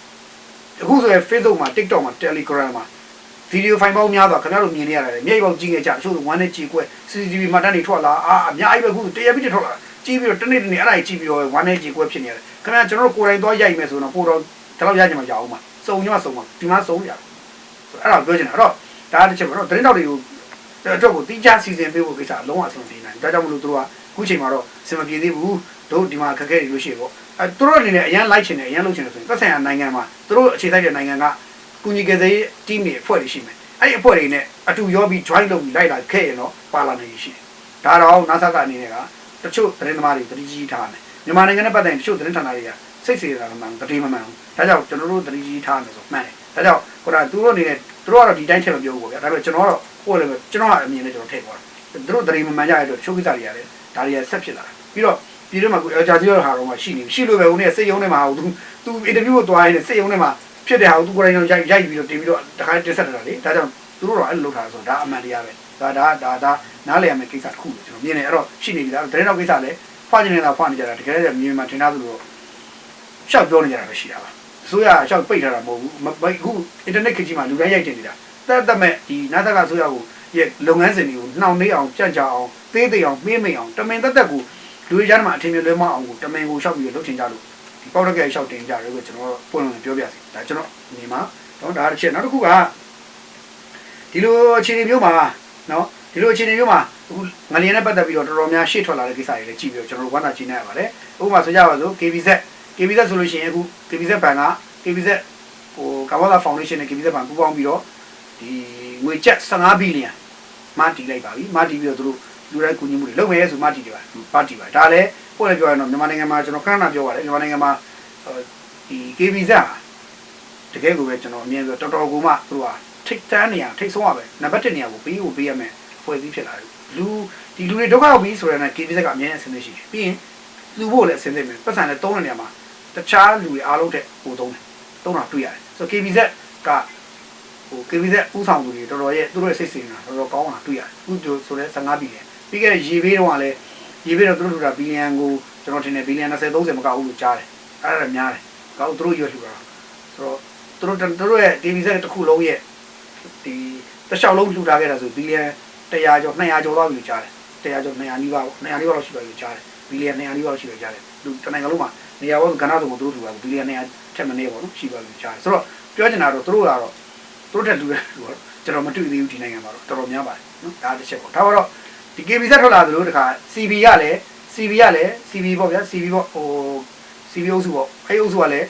အခုဆိုရင် Facebook မှာ TikTok မှာ Telegram မှာဗီဒီယိုဖိုင်ပေါင်းများစွာခင်ဗျားတို့မြင်နေရတယ်မျက်ပေါင်းကြည့်ခဲ့ကြတချို့ဝမ်းနဲ့ကြည်ကွက် CCTV မှာတန်းနေထွက်လာအာအများကြီးပဲခုတရပိတထွက်လာကြည့်ပြီးတော့တနေ့တနေ့အဲ့ဒါကြီးကြည့်ပြီးတော့ဝမ်းနဲ့ကြည်ကွက်ဖြစ်နေတယ်ခင်ဗျားကျွန်တော်တို့ကိုယ်တိုင်သွားရိုက်မယ်ဆိုတော့ပို့တော့ဒီလောက်ရကြမှာရအောင်ပါစုံညမစုံပါဒီမှာစုံရတယ်အဲ့ဒါပြောချင်တာအဲ့တော့ဒါတစ်ချက်ပါတော့သတင်းတော်တွေကိုအတွက်ကိုတိကျစီစဉ်ပေးဖို့ကိစ္စလုံးဝအဆင်ပြေနိုင်ဒါကြောင့်မလို့သူတို့ကခုချိန်မှာတော့အဆင်မပြေသေးဘူး တို့ဒီမှာခက်ခဲနေလို့ရှိရပေါ့အဲသူတို့အနေနဲ့အရန်လိုက်ချင်တယ်အရန်လုပ်ချင်တယ်ဆိုရင်သက်ဆိုင်ရာနိုင်ငံမှာသူတို့အခြေစိုက်တဲ့နိုင်ငံကကုညီကယ်ဆယ်ရေး team တွေအဖွဲ့တွေရှိမယ်အဲ့ဒီအဖွဲ့တွေနဲ့အတူရောပြီး join လုပ်ပြီးလိုက်လာခဲ့ရင်တော့ပါလာနိုင်ရှိတယ်ဒါတော့ NASA ကအနေနဲ့ကတချို့သတင်းသမားတွေတတိကြီးထားတယ်မြန်မာနိုင်ငံနဲ့ပတ်သက်ရင်တချို့သတင်းဌာနတွေကစိတ်စေတာမှန်တတိမမှန်ဘူးဒါကြောင့်ကျွန်တော်တို့တတိကြီးထားမယ်ဆိုမှန်တယ်ဒါကြောင့်ခုနကသူတို့အနေနဲ့သူတို့ကတော့ဒီတိုင်းထည့်မပြောဘူးပေါ့ဗျာဒါပေမဲ့ကျွန်တော်ကတော့ဟိုလည်းကျွန်တော်ကအမြင်နဲ့ကျွန်တော်ထည့်သွားတာသူတို့တတိမမှန်ကြရတဲ့တချို့ကိစ္စတွေရတယ်ဒါတွေကဆက်ဖြစ်လာတာပြီးတော့ ပြည်တွင်းမှာကိုအကြာကြီးရဟာတော့မှရှိနေရှိလို့ပဲဦးနဲ့စိတ်ယုံနေမှာဟိုသူသူအင်တာဗျူးကိုတွားရင်းနဲ့စိတ်ယုံနေမှာဖြစ်တဲ့ဟာကိုသူကိုယ်တိုင်ရိုက်ရိုက်ပြီးတော့တင်ပြီးတော့တခါတင်ဆက်တာလေဒါကြောင့်သူတို့တော့အဲ့လိုလုပ်ထားတာဆိုတော့ဒါအမှန်တရားပဲဒါဒါဒါဒါနားလည်ရမယ့်ကိစ္စတစ်ခုလို့ကျွန်တော်မြင်နေအဲ့တော့ရှိနေပြီလားသတင်းတော့ကိစ္စလည်းဖွားနေနေတာဖွားနေကြတာတကယ်လည်းမြင်မှထင်သားသလိုရှောက်ပြောနေကြတာပဲရှိတာပါအစိုးရရှောက်ပိတ်ထားတာမဟုတ်ဘူးအခုအင်တာနက်ခေတ်ကြီးမှာလူတိုင်းရိုက်တင်နေတာတက်တက်မဲ့ဒီနာသကအစိုးရကိုရဲ့လုပ်ငန်းစဉ်တွေကိုနှောင့်နှေးအောင်ကြံ့ကြာအောင်သေးသေးအောင်မေးမိန်အောင်တမင်တက်တက်ကို လူတွေကြားမှာအထင်မြင်လွဲမအောင်ကိုတမင်ကိုရှောက်ပြီးလုပ်ချင်ကြလို့ဒီပေါက်ရကဲရှောက်တင်ကြတယ်ကိုကျွန်တော်ပွင့်လို့ပြောပြစီဒါကျွန်တော်နေမှာတော့ဒါတစ်ချက်နောက်တစ်ခုကဒီလိုအခြေအနေမျိုးမှာနော်ဒီလိုအခြေအနေမျိုးမှာအခုငလျင်နဲ့ပတ်သက်ပြီးတော့တော်တော်များရှေ့ထွက်လာတဲ့ကိစ္စတွေလည်းကြည့်ပြီးတော့ကျွန်တော်တို့ဝမ်းသာကြည့်နေရပါတယ်ဥပမာဆိုကြပါစို့ KBZ KBZ ဆိုလို့ရှိရင်အခု KBZ ဘဏ်က KBZ ဟိုကာဘောလာဖောင်ဒေးရှင်းနဲ့ KBZ ဘဏ်ပူးပေါင်းပြီးတော့ဒီငွေကျပ်15ဘီလီယံမှတည်လိုက်ပါပြီမှတည်ပြီးတော့သူတို့ လူတိုင်းကူညီမှုတွေလုပ်မယ်ဆိုမှတည်တယ်ပါပါတည်ပါဒါလည်းပို့လည်းပြောရရင်တော့မြန်မာနိုင်ငံမှာကျွန်တော်ခဏခဏပြောပါတယ်မြန်မာနိုင်ငံမှာဒီ KBZ တကယ်ကိုပဲကျွန်တော်အမြင်ဆိုတော်တော်ကိုမှသူကထိတ်တန်းနေရထိတ်ဆုံးရပဲနံပါတ်1နေရာကိုပေးဖို့ပေးရမယ်ဖွဲ့စည်းဖြစ်လာတယ်လူဒီလူတွေဒုက္ခရောက်ပြီဆိုရင်လည်း KBZ ကအမြဲအဆင်သင့်ရှိတယ်ပြီးရင်လူဖို့လည်းအဆင်သင့်ပဲပတ်စံလည်းသုံးတဲ့နေရာမှာတခြားလူတွေအားလုံးတဲ့ဟိုသုံးတယ်သုံးတာတွေ့ရတယ်ဆို KBZ ကဟို KBZ ဥဆောင်သူတွေတော်တော်ရဲ့သူတို့ရဲ့စိတ်စေတာတော်တော်ကောင်းတာတွေ့ရတယ်အခုတို့ဆိုလဲ15ဘီလီယံ ပြီးခဲ့တဲ့ရေဘေးတော့ကလည်းရေဘေးတော့သူတို့ထူတာဘီလီယံကိုကျွန်တော်ထင်တယ်ဘီလီယံ20 30မကဘူးလို့ကြားတယ်အဲ့ဒါများတယ်ကောက်သူတို့ရွက်ထူတာဆိုတော့သူတို့သူတို့ရဲ့ TV set တစ်ခုလုံးရဲ့ဒီတစ်လျှောက်လုံးလှူထားခဲ့တာဆိုဘီလီယံ100ကျော်200ကျော်လောက်ယူကြားတယ်100ကျော်200နီးပါးပေါ့200နီးပါးလောက်ရှိပါယူကြားတယ်ဘီလီယံ200နီးပါးလောက်ရှိပါကြားတယ်လူတနိုင်ငံလုံးမှာနေရာပေါင်းကဏ္ဍစုံကိုသူတို့လှူတာဘီလီယံ200ထက်မနည်းပေါ့နော်ရှိပါယူကြားတယ်ဆိုတော့ပြောချင်တာတော့သူတို့ကတော့သူတို့ထက်လှူတဲ့လူကတော့ကျွန်တော်မတွေ့သေးဘူးဒီနိုင်ငံမှာတော့တော်တော်များပါတယ်နော်ဒါတစ်ချက်ပေါ့ဒါတော့ ဒီ KB ဆက်ထွက်လာသလိုတခါ CB ကလည်း CB ကလည်း CB ပေါ့ဗျာ CB ပေါ့ဟို CB အုပ်စုပေါ့အဲ့အုပ်စုကလည်း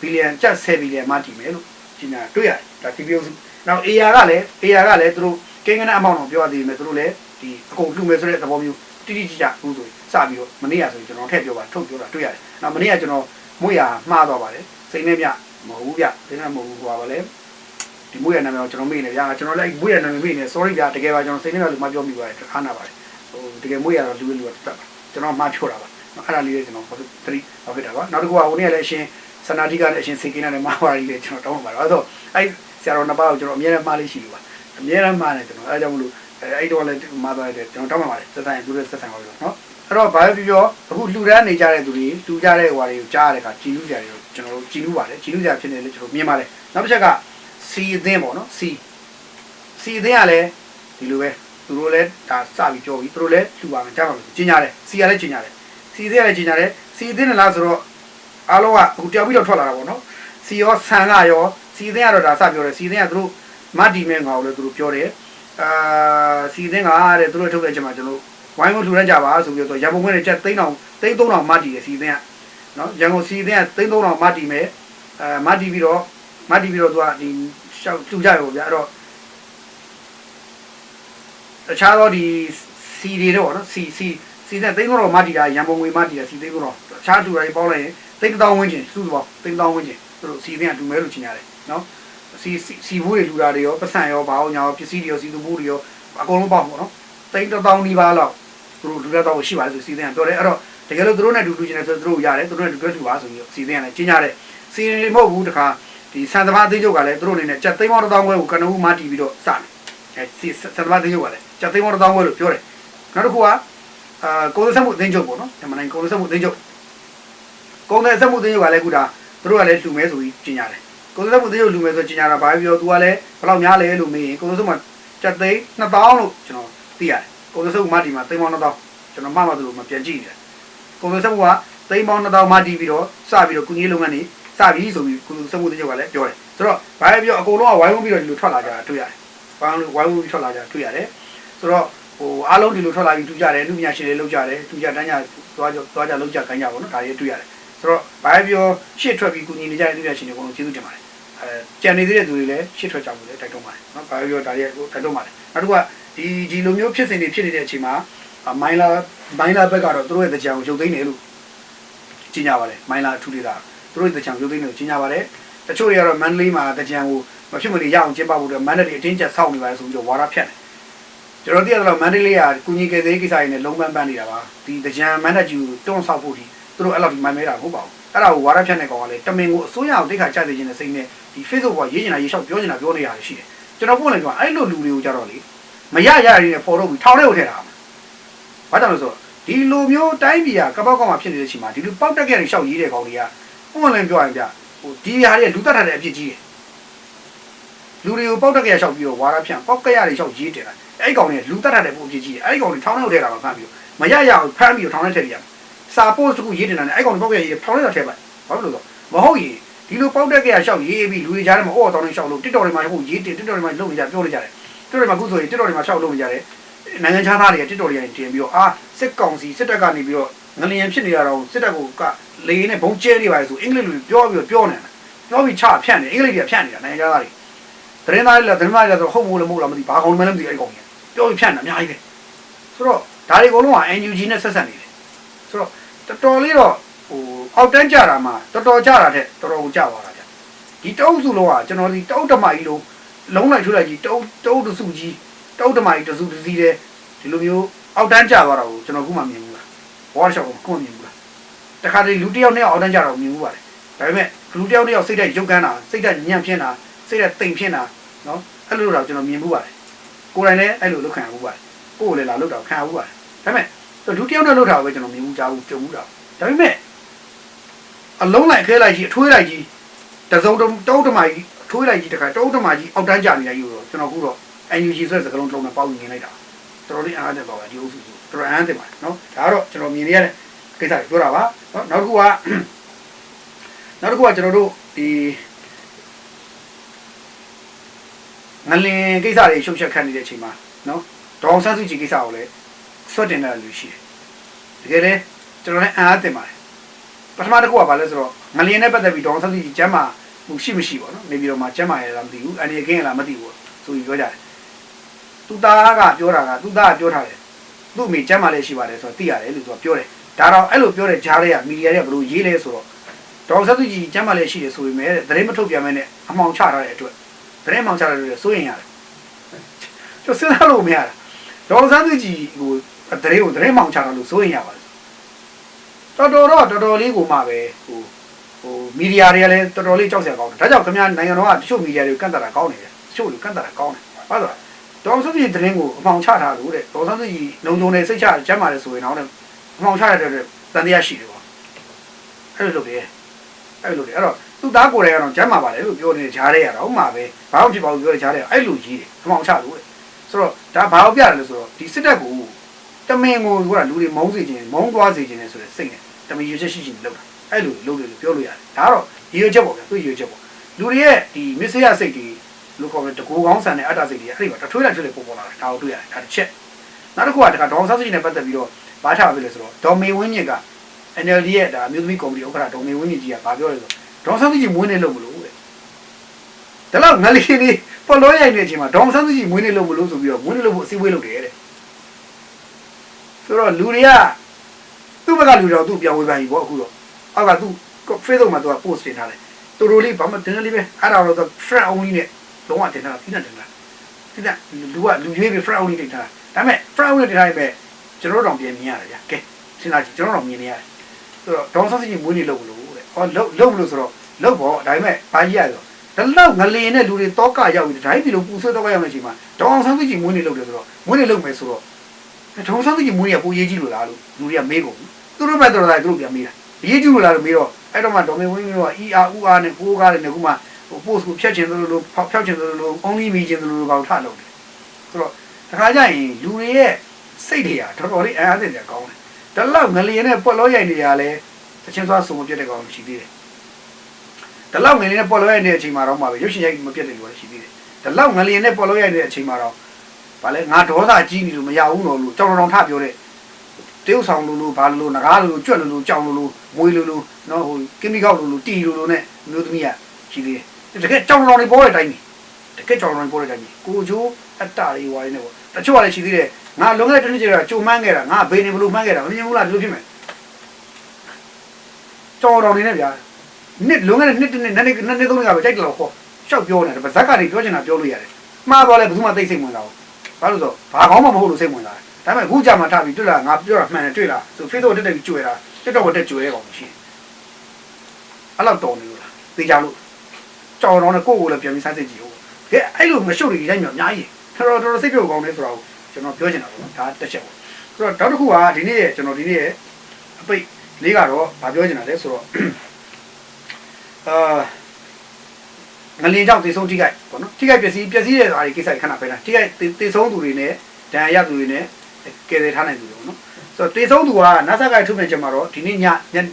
ဘီလီယံကျပ်10ဘီလီယံမှတည်မယ်လို့ကြီးညာတွေ့ရတယ်ဒါ CB အုပ်စုနောက် AR ကလည်း AR ကလည်းသူတို့ကိန်းကနအမောင်းတော့ပြောရသေးတယ်သူတို့လည်းဒီအကုန်လှူမယ်ဆိုတဲ့သဘောမျိုးတိတိကျကျဘူးဆိုစပြီးတော့မနေ့ကဆိုရင်ကျွန်တော်ထည့်ပြောပါထုတ်ပြောတာတွေ့ရတယ်နောက်မနေ့ကကျွန်တော်မွေးရမှားသွားပါတယ်စိတ်နဲ့မြမဟုတ်ဘူးဗျစိတ်နဲ့မဟုတ်ဘူးဟိုပါလေ ဒီမွေးရနာမည်ကိုကျွန်တော်မေ့နေဗျာကျွန်တော်လည်းမွေးရနာမည်မေ့နေ sorry ဗျာတကယ်ပါကျွန်တော်စိတ်နဲ့လည်းမပြောမိပါတယ်အားနာပါတယ်ဟိုတကယ်မွေးရတော့လူလူတော့တတ်ပါကျွန်တော်မှားဖြိုးတာပါအဲ့ဒါလေးလည်းကျွန်တော်သတိဟောဖြစ်တာပါနောက်တစ်ခုကဟိုနေ့လည်းအရှင်စနာတိကလည်းအရှင်စေကိန်းနဲ့မှားပါလိမ့်လေကျွန်တော်တောင်းပါတော့အဲ့တော့အဲ့ဆရာတော်နှစ်ပါးကိုကျွန်တော်အမြဲတမ်းမှားလေးရှိလို့ပါအမြဲတမ်းမှားတယ်ကျွန်တော်အဲကြောင့်မလို့အဲ့တော့လည်းမှားသွားတယ်ကျွန်တော်တောင်းပါပါတယ်သက်ဆိုင်သူတို့သက်ဆိုင်ပါလို့နော်အဲ့တော့ဘာပဲပြောပြောအခုလှူဒန်းနေကြတဲ့သူတွေတူကြတဲ့ဟွာတွေကိုကြားရတဲ့အခါကြည်လူကြတယ်ကျွန်တော်တို့ကြည်လူပါတယ်ကြည်လူကြဖြစ်နေလေကျွန်တော်မြင်ပါတယ်နောက်တစ်ချက်က စီအသင်းပေါ့နော်စီစီအသင်းကလည်းဒီလိုပဲသူတို့လည်းဒါစပြီးပြောပြီးသူတို့လည်းလှူပါမယ်ကြားပါမယ်ကျင်ညာတယ်စီကလည်းကျင်ညာတယ်စီအသင်းကလည်းကျင်ညာတယ်စီအသင်းနဲ့လားဆိုတော့အားလုံးကအခုတယောက်ပြီးတော့ထွက်လာတာပေါ့နော်စီရောဆန်ကရောစီအသင်းကတော့ဒါစပြောတယ်စီအသင်းကသူတို့မတ်ဒီမဲငါကိုလည်းသူတို့ပြောတယ်အာစီအသင်းကတဲ့သူတို့ထုတ်တဲ့အချိန်မှာကျွန်တော်ဝိုင်းဝန်းလှူရကြပါဆိုပြီးတော့ရန်ကုန်ခွင့်နဲ့ကျပ်သိန်းအောင်သိန်း3000မတ်ဒီရစီအသင်းကနော်ရန်ကုန်စီအသင်းကသိန်း3000မတ်ဒီမယ်အဲမတ်ဒီပြီးတော့ မတ်ဒီပြီးတော့သူကဒီရှောက်လှူကြရောဗျာအဲ့တော့တခြားသောဒီစီတွေတော့နော်စီစီစီတဲ့သိန်း3000မတ်ဒီတာရန်ကုန်ငွေမတ်ဒီတာစီသိန်း3000တခြားတူတွေပေါင်းလိုက်ရင်သိန်း1000ဝန်းကျင်စုစုပေါင်းသိန်း1000ဝန်းကျင်သူတို့စီအသင်းကတူမဲလို့ချင်ရတယ်နော်စီစီဘူးတွေလူတာတွေရောပတ်စံရောဘာအောင်ညာရောပစ္စည်းတွေရောစီသူဘူးတွေရောအကုန်လုံးပေါ့ပေါ့နော်တိတ်တောင်းနီးပါးလောက်သူတို့လူတဲ့တော့ရှိပါလို့စီစဉ်ပြောတယ်အဲ့တော့တကယ်လို့သူတို့နဲ့တူတူချင်းလည်းဆိုသူတို့ရတယ်သူတို့နဲ့တူတွဲတူပါဆိုပြီးစီစဉ်ရတယ်ကျင်းကြတယ်စီရင်မဟုတ်ဘူးတခါ ဒီစံသမားအသိချုပ်ကလည်းသူတို့အနေနဲ့ကြက်သိန်းပေါင်းတစ်သောင်းခွဲကိုကနဦးမတီးပြီးတော့စတယ်အဲစီစံသမားအသိချုပ်ကလည်းကြက်သိန်းပေါင်းတစ်သောင်းခွဲလို့ပြောတယ်နောက်တစ်ခုကအာကိုယ်သက်မှုအသိချုပ်ပေါ့နော်မြန်မာနိုင်ငံကိုယ်သက်မှုအသိချုပ်ကိုယ်သက်မှုအသိချုပ်ကလည်းခုဒါသူတို့ကလည်းလှူမဲဆိုပြီးကျင်းရတယ်ကိုယ်သက်မှုသေးကိုလူမယ်ဆိုကျင်ညာတာဘာပြော तू ကလည်းဘယ်လောက်များလဲလို့မေးရင်ကိုယ်သက်မှုကျက်သိန်း2000လို့ကျွန်တော်သိရတယ်ကိုယ်သက်မှုမတီမှာသိန်းပေါင်း2000ကျွန်တော်မှတ်မှသလိုမပြန်ကြည့်တယ်ကိုယ်သက်မှုကသိန်းပေါင်း2000မတီပြီးတော့စပြီးတော့ကုကြီးလုပ်ငန်းနေ စပြီးဆိုပြီးကိုယ်သက်မှုသေးကလည်းပြောတယ်ဆိုတော့ဘာပဲပြောအကုန်လုံးကဝိုင်းဝန်းပြီးတော့ဒီလိုထွက်လာကြတာတွေ့ရတယ်ဝိုင်းဝန်းဝိုင်းဝန်းပြီးထွက်လာကြတာတွေ့ရတယ်ဆိုတော့ဟိုအားလုံးဒီလိုထွက်လာပြီးတူကြတယ်လူမြရှင်တွေလောက်ကြတယ်တူကြတန်းကြသွားကြသွားကြလောက်ကြခိုင်းကြပါတော့ဒါတွေတွေ့ရတယ်ဆိုတော့ဘာပဲပြောရှေ့ထွက်ပြီးကုညီနေကြတဲ့လူမြရှင်တွေအကုန်လုံးကျေးဇူးတင်ပါတယ်အဲကြံနေသေးတဲ့သူတွေလည်းရှစ်ထွက်ကြဖို့လည်းတိုက်တွန်းပါတယ်နော်။ဘာပြောဒါတွေတိုက်တွန်းပါတယ်။နောက်တစ်ခုကဒီဒီလိုမျိုးဖြစ်စဉ်တွေဖြစ်နေတဲ့အချိန်မှာမိုင်းလာမိုင်းလာဘက်ကတော့သူတို့ရဲ့တကြံကိုရုပ်သိမ်းတယ်လို့ကြီးညာပါတယ်။မိုင်းလာအထူးဒေတာ သူတို့ရဲ့တကြံရုပ်သိမ်းတယ်လို့ကြီးညာပါတယ်။တချို့တွေကတော့မန္တလေးမှာတကြံကိုမဖြစ်မနေရအောင်ကျင်းပဖို့အတွက်မန္တလေးအတင်းကျပ်စောင့်နေပါတယ်ဆိုပြီးတော့ဝါရဖြတ်တယ်။ကျွန်တော်သိရတော့မန္တလေးကကုညီကယ်သေးကိစ္စတွေနဲ့လုံးပန်းပန်းနေတာပါ။ဒီတကြံမန္တကြီးကိုတွန်းဆောက်ဖို့ဒီသူတို့အဲ့လောက်ဒီမိုင်းမဲတာမဟုတ်ပါဘူး။အဲ့ဒါကိုဝါရဖြတ်တဲ့ကောင်ကလည်းတမင်ကိုအစိုးရကိုတိတ်ခါကြတဲ့ခြင်းနဲ့စိတ်နဲ့ဒီ Facebook ကရေးချင်တာရေးလျှောက်ပြောချင်တာပြောနေရတယ်ရှိတယ်ကျွန်တော်ပို့လိုက်ပြောအဲ့လိုလူတွေကိုကြတော့လေမရရရင်းနဲ့ပေါ်တော့ပြီးထောင်ထဲကိုထည့်တာဘာကြောင့်လဲဆိုတော့ဒီလိုမျိုးတိုင်းပြည်ကကပောက်ကောက်မှဖြစ်နေတဲ့ချိန်မှာဒီလိုပေါက်တက်ခဲ့တဲ့လျှောက်ရေးတဲ့ကောင်တွေက ပုံမှန်လည်းပြောရင်ဗျဟိုဒီဟာတွေကလူတက်ထားတဲ့အဖြစ်ကြီးတယ်လူတွေကိုပေါက်တက်ခဲ့လျှောက်ပြီးတော့ဝါရဖြန့်ပေါက်ကရတွေလျှောက်ရေးတယ်လားအဲ့ကောင်တွေကလူတက်ထားတဲ့ပုံအဖြစ်ကြီးတယ်အဲ့ကောင်တွေထောင်ထဲကိုထည့်တာမှဖမ်းပြီးမရရအောင်ဖမ်းပြီးတော့ထောင်ထဲထည့်ပြရစာ post တခုရေးတင်တာနဲ့အဲ့ကောင်တွေပေါက်ကရရေးထောင်ထဲတော့ထည့်ပါဘာလို့လဲဆိုတော့မဟုတ်ရင်ဒီလိုပေါက်တက်ကြရရှောက်ရေးပြီးလူတွေကြားထဲမှာအော်တောင်းနေရှောက်လို့တစ်တော်တွေမှာဟုတ်ရေးတင်တစ်တော်တွေမှာလုံနေကြပြောနေကြတယ်တစ်တော်တွေမှာခုဆိုရင်တစ်တော်တွေမှာရှောက်လုံနေကြတယ်နိုင်ငံခြားသားတွေကတစ်တော်တွေတင်ပြီးတော့အာစစ်ကောင်စီစစ်တပ်ကနေပြီးတော့ငလျင်ဖြစ်နေရတော့စစ်တပ်ကို ကလေနဲ့ဘုံကျဲနေပါလေဆိုအင်္ဂလိပ်လိုပြောပြီးတော့ပြောနေတာပြောပြီးချဖြန့်နေအင်္ဂလိပ်တွေကဖြန့်နေတာနိုင်ငံခြားသားတွေသတင်းသားတွေလည်းသတင်းသားတွေလည်းဆိုဟုတ်မို့လို့မဟုတ်လားမသိဘာကောင်မှလည်းမသိအဲ့ကောင်ကြီးပြောပြီးဖြန့်နေတာအများကြီးပဲဆိုတော့ဒါတွေအကုန်လုံးက NUG နဲ့ဆက်ဆက်နေတယ်ဆိုတော့တော်တော်လေးတော့ဟိုအောက်တန်းကြတာမှာတော်တော်ကြတာတဲ့တော်တော်ကိုကြသွားတာဗျဒီတအုပ်စုလုံးကကျွန်တော်ဒီတအုပ်တမကြီးလုံးလုံးလိုက်ထွလိုက်ကြီးတအုပ်တအုပ်တစုကြီးတအုပ်တမကြီးတစုတစည်းတဲ့ဒီလိုမျိုးအောက်တန်းကြသွားတာကိုကျွန်တော်ခုမှမြင်ဘူးလားဘောရှော့ကိုခုမှမြင်ဘူးလား တခါတည်းလူတစ်ယောက်နဲ့အောက်တန်းကြတာကိုမြင်ဘူးပါတယ်ဒါပေမဲ့လူတစ်ယောက်တစ်ယောက်စိတ်ဓာတ်ရုပ်ကန်းတာစိတ်ဓာတ်ညံ့ဖြစ်တာစိတ်ဓာတ်တိမ်ဖြစ်တာနော်အဲ့လိုတော့ကျွန်တော်မြင်ဘူးပါတယ်ကိုယ်တိုင်လည်းအဲ့လိုလုပ်ခံရဘူးပါတယ်ကိုယ်လည်းလာလုပ်တာခံရဘူးပါတယ်ဒါပေမဲ့လူတစ်ယောက်နဲ့လုပ်တာကိုပဲကျွန်တော်မြင်ဘူးကြားဘူးကြုံဘူးတာဒါပေမဲ့အလုံးလိုက်ခဲလိုက်ကြီးအထွေးလိုက်ကြီးတစုံတုံးတမကြီးထိုးလိုက်ကြီးတခါတုံးတမကြီးအောက်တန်းကြနေလိုက်ယူတော့ကျွန်တော်ခုတော့ NUG ဆိုတဲ့စကားလုံးတစ်လုံးနဲ့ပေါင်းမြင်လိုက်တာတော်တော်လေးအားနဲ့ပါပါဒီအုပ်စုစုတော်တော်အားနဲ့ပါနော်ဒါကတော့ကျွန်တော်မြင်နေရတဲ့ ကိစ္စတွေပြောတာပါနော်နောက်တစ်ခုကနောက်တစ်ခုကကျွန်တော်တို့ဒီငလင်ကိစ္စတွေရှုပ်ချက်ခံနေတဲ့အချိန်မှာနော်ဒေါအောင်ဆန်းစုကြည်ကိစ္စကိုလည်းဆွတ်တင်တဲ့လူရှိတယ်တကယ်လဲကျွန်တော်လည်းအံ့အားသင့်ပါတယ်ပထမတစ်ခုကဘာလဲဆိုတော့ငလင်နဲ့ပတ်သက်ပြီးဒေါအောင်ဆန်းစုကြည်ကျမ်းမာမှုရှိမရှိပေါ့နော်နေပြီးတော့မှကျမ်းမာရလားမသိဘူးအနေကင်းရလားမသိဘူးဆိုပြီးပြောကြတယ်သူသားကပြောတာကသူသားကပြောထားတယ်သူ့အမိကျမ်းမာလေးရှိပါတယ်ဆိုတော့သိရတယ်လို့သူကပြောတယ် ဒါတော့အဲ့လိုပြောတဲ့ဂျားတွေကမီဒီယာတွေကဘယ်လိုရေးလဲဆိုတော့ဒေါအောင်ဆန်းစုကြည်ကျမ်းမာလေးရှိတယ်ဆိုပေမဲ့သတင်းမထုတ်ပြန်မဲနဲ့အမှောင်ချထားတဲ့အတွက်သတင်းမှောင်ချထားတဲ့အတွက်စိုးရင်ရတယ်ကျစဉ်းစားလို့မရတာဒေါအောင်ဆန်းစုကြည်ကိုသတင်းကိုသတင်းမှောင်ချတာလို့စိုးရင်ရပါတယ်တော်တော်တော့တော်တော်လေးကိုမှပဲဟိုဟိုမီဒီယာတွေကလည်းတော်တော်လေးကြောက်စရာကောင်းတယ်ဒါကြောင့်ခင်ဗျားနိုင်ငံတော်ကတချို့မီဒီယာတွေကန့်တတ်တာကောင်းနေတယ်တချို့တွေကန့်တတ်တာကောင်းတယ်ဘာလို့လဲဒေါအောင်ဆန်းစုကြည်သတင်းကိုအမှောင်ချထားလို့တဲ့ဒေါအောင်ဆန်းစုကြည်လုံခြုံနေစိတ်ချကျမ်းမာတယ်ဆိုရင်တော့ အမှောင်ချရတဲ့အတွက်တန်တရားရှိတယ်ပေါ့အဲ့လိုလုပ်တယ်အဲ့လိုလုပ်တယ်အဲ့တော့သူ့သားကိုယ်တိုင်ကတော့ကျမ်းမာပါတယ်လို့ပြောနေတဲ့ဂျားတွေရတော့ဥမာပဲဘာမှဖြစ်ပါဘူးပြောတဲ့ဂျားတွေကအဲ့လိုကြီးတယ်အမှောင်ချလို့တဲ့ဆိုတော့ဒါဘာလို့ပြတယ်လဲဆိုတော့ဒီစစ်တပ်ကိုတမင်ကိုကလူတွေမုန်းစေခြင်းမုန်းသွားစေခြင်းနဲ့ဆိုတဲ့စိတ်နဲ့တမင်ရွေးချက်ရှိရှိနဲ့လုပ်တာအဲ့လိုလုပ်တယ်လို့ပြောလို့ရတယ်ဒါကတော့ရွေးချက်ပေါ့ဗျာသူရွေးချက်ပေါ့လူတွေရဲ့ဒီမစ္စရစိတ်တွေလူခေါ်တဲ့တကူကောင်းဆန်တဲ့အတ္တစိတ်တွေအဲ့ဒီမှာတထွေးလိုက်ထွေးလိုက်ပုံပေါ်လာတာဒါကိုတွေ့ရတယ်ဒါတစ်ချက်နောက်တစ်ခုကတခါဒေါအောင်ဆန်းစုကြည်နဲ့ပတ်သက်ပြီးတော့ ဘာထားပြီလဲဆိုတော့ဒေါ်မေဝင်းမြင့်က NLD ရဲ့ဒါအမျိုးသမီးကော်မတီဥက္ကဋ္ဌဒေါ်မေဝင်းမြင့်ကြီးကဘာပြောလဲဆိုတော့ဒေါအောင်ဆန်းစုကြည်မွေးနေလို့မလို့တဲ့ဒါတော့ငလီနေပေါ်လို့ရိုက်နေတဲ့အချိန်မှာဒေါအောင်ဆန်းစုကြည်မွေးနေလို့မလို့ဆိုပြီးတော့မွေးနေလို့အစည်းအဝေးလုပ်တယ်တဲ့ဆိုတော့လူတွေကသူ့ဘက်ကလူတွေတော့သူ့ပြောင်းဝေးပါပြီပေါ့အခုတော့အောက်ကသူ Facebook မှာသူက post တင်ထားတယ်တူတူလေးဘာမှတင်လေးပဲအဲ့ဒါတော့ friend only နဲ့လုံးဝတင်ထားတာပြီးနေတယ်လားဒီကလူကလူရွေးပြီး friend only တင်ထားတာဒါပေမဲ့ friend only တင်ထားရင်ပဲ ကျွန်တော်တို့တော့ပြင်မြင်ရတယ်ဗျာကဲစဉ်းစားကြည့်ကျွန်တော်တို့မြင်နေရတယ်ဆိုတော့ဒေါန်ဆန်းစီမွေးနေလို့မလို့တဲ့ဟောလုံးလုံးမလို့ဆိုတော့လုံးပေါ့ဒါပေမဲ့ဘာကြီးရဆိုဒါလောက်ငလင်နဲ့လူတွေတောကရောက်ပြီးတိုင်းပြည်လုံးပူဆွဲတော့ရောက်နေချိန်မှာဒေါန်ဆန်းစီမွေးနေလို့တယ်ဆိုတော့မွေးနေလို့မယ်ဆိုတော့ဒေါန်ဆန်းစီမွေးရပူရေးကြီးလို့လားလို့လူတွေကမေးကုန်သူတို့ပဲတော်တော်သူတို့ပြန်မေးတာရေးကြီးလို့လားလို့မေးတော့အဲ့တော့မှဒေါ်မေဝင်းတို့က ER UR နဲ့ကိုးကားတယ်နဲ့ခုမှဟို post ကိုဖြတ်ချင်သလိုလိုဖြောက်ချင်သလိုလို only မိချင်သလိုလိုကောင်ထလုပ်တယ်ဆိုတော့တခါကျရင်လူတွေရဲ့ စိတ်တွေကတော်တော်လေးအားအသင့်ကြကောင်းတယ်ဒါလောက်ငလျင်နဲ့ပွက်လို့ရိုက်နေရလဲတချင်းသွားစုံမပြတ်တဲ့ကောင်ရှိသေးတယ်ဒါလောက်ငလျင်နဲ့ပွက်လို့ရိုက်နေတဲ့အချိန်မှာတော့မှပဲရုပ်ရှင်ရိုက်မပြတ်တဲ့လူတွေရှိသေးတယ်ဒါလောက်ငလျင်နဲ့ပွက်လို့ရိုက်နေတဲ့အချိန်မှာတော့ဗာလဲငါဒေါသကြီးနေလို့မရဘူးတော့လို့ကြောင်တော်ထပြောတဲ့တေးဥဆောင်လို့လို့ဘာလို့ငကားလို့ကြွက်လို့လို့ကြောင်လို့လို့မွေးလို့လို့နော်ဟိုကင်မီကောက်လို့လို့တီလို့လို့နဲ့မျိုးသမီးကရှိသေးတယ်တကယ်ကြောင်တော်တွေပေါ်တဲ့အတိုင်း တကယ်ကြောင်တော်တွေပေါ်တဲ့အတိုင်းကိုချိုးအတ္တတွေဝိုင်းနေပေါ့တချို့ကလည်းရှိသေးတယ်ငါလွန်ခဲ့တဲ့တစ်နှစ်ကျော်ကကြုံမှန်းခဲ့တာငါဘေးနေဘလို့မှန်းခဲ့တာမမြင်ဘူးလားဒီလိုဖြစ်မယ်ကြောင်တော်နေနဲ့ဗျာနှစ်လွန်ခဲ့တဲ့နှစ်တစ်နှစ်နှစ်နှစ်နှစ်သုံးနှစ်ကပဲကြိုက်တယ်လို့ခေါ်ရှောက်ပြောနေတယ်ဗဇက်ကနေပြောချင်တာပြောလို့ရတယ်မှားသွားလဲဘယ်သူမှသိစိတ်ဝင်လာဘူးဘာလို့ဆိုဘာကောင်းမှမဟုတ်လို့စိတ်ဝင်လာတယ်ဒါပေမဲ့အခုကြာမှထားပြီးတွေ့လာငါပြောတာမှန်တယ်တွေ့လားဆို Facebook တက်တက်ပြီးကြွယ်တာ TikTok ကိုတက်ကြွယ်ရဲကောင်ရှိတယ်အဲ့လောက်တော်နေလို့လားသိကြလို့ကြောင်တော်နဲ့ကိုယ့်ကိုယ်လည်းပြန်ပြီးစမ်းစစ်ကြည့်ဦး ကဲအဲ့လိုမရှုပ်တွေရိုက်မြောက်အများကြီးတော်တော်တော်စိတ်ပြုတ်ကောင်းနေဆိုတာကိုကျွန်တော်ပြောချင်တာပေါ့နော်ဒါတက်ချက်ပေါ့ဆိုတော့နောက်တစ်ခုကဒီနေ့ရဲ့ကျွန်တော်ဒီနေ့ရဲ့အပိတ်လေးကတော့ဗာပြောချင်တာလဲဆိုတော့အာငလင်းကြောင့်တေဆုံးထိခိုက်ပေါ့နော်ထိခိုက်ပျက်စီးပျက်စီးတဲ့ဟာတွေကိစ္စတွေခဏပဲလားထိခိုက်တေဆုံးသူတွေနဲ့ဒဏ်ရာရသူတွေနဲ့ကယ်ဆယ်ထားနိုင်သူတွေပေါ့နော်ဆိုတော့တေဆုံးသူကနာဆာကထုတ်ပြန်ချက်မှာတော့ဒီနေ့ည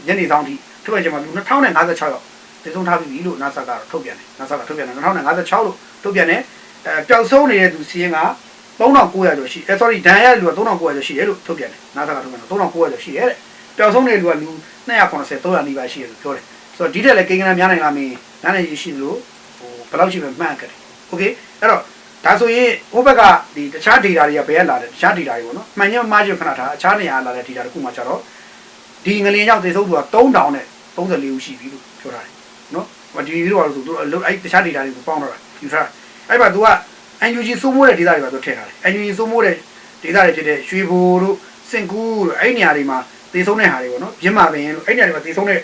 ညနေဆောင်ထိထုတ်ပြန်ချက်မှာလူ2056ယောက် တေဆုံးထားပြီလို့နာဆာကတော့ထုတ်ပြန်တယ်နာဆာကထုတ်ပြန်တယ်2056လို့ထုတ်ပြန်တယ်အဲပျောက်ဆုံးနေတဲ့သူစီးရင်က3900ကျော်ရှိအဲ sorry ဒဏ်ရာရလူက3900ကျော်ရှိတယ်လို့ထုတ်ပြန်တယ်နာဆာကထုတ်ပြန်တယ်3900ကျော်ရှိတယ်တဲ့ပျောက်ဆုံးနေတဲ့လူကလူ290 300နီးပါးရှိတယ်လို့ပြောတယ်ဆိုတော့ဒီတက်လည်းကိန်းကနများနိုင်လားမင်းနားနေရှိလို့ဟိုဘယ်လောက်ရှိမှမှန်းကြတယ်โอเคအဲ့တော့ဒါဆိုရင်ဟိုဘက်ကဒီတခြား data တွေကဘယ်ကလာတယ်တခြား data တွေပေါ့နော်မှန်ညမှားချခဏထားအခြားနေရာလာတဲ့ data တခုမှကျတော့ဒီငလင်ရောက်သေဆုံးသူက3000နဲ့34ဦးရှိပြီလို့ပြောထားတယ်နော် ဟိုဒီဗီဒီယိုကတော့သူတို့အဲ့တခြား data တွေကိုပေါင်းတော့တာယူထားအဲ့မှာ तू က NUG စိုးမိုးတဲ့ data တွေပါသူထည့်ထားတယ် NUG စိုးမိုးတဲ့ data တွေဖြစ်တဲ့ရွှေဘိုတို့စင်ကူးတို့အဲ့နေရာတွေမှာသေဆုံးတဲ့ဟာတွေပေါ့နော်ပြင်းမာပင်လို့အဲ့နေရာတွေမှာသေဆုံးတဲ့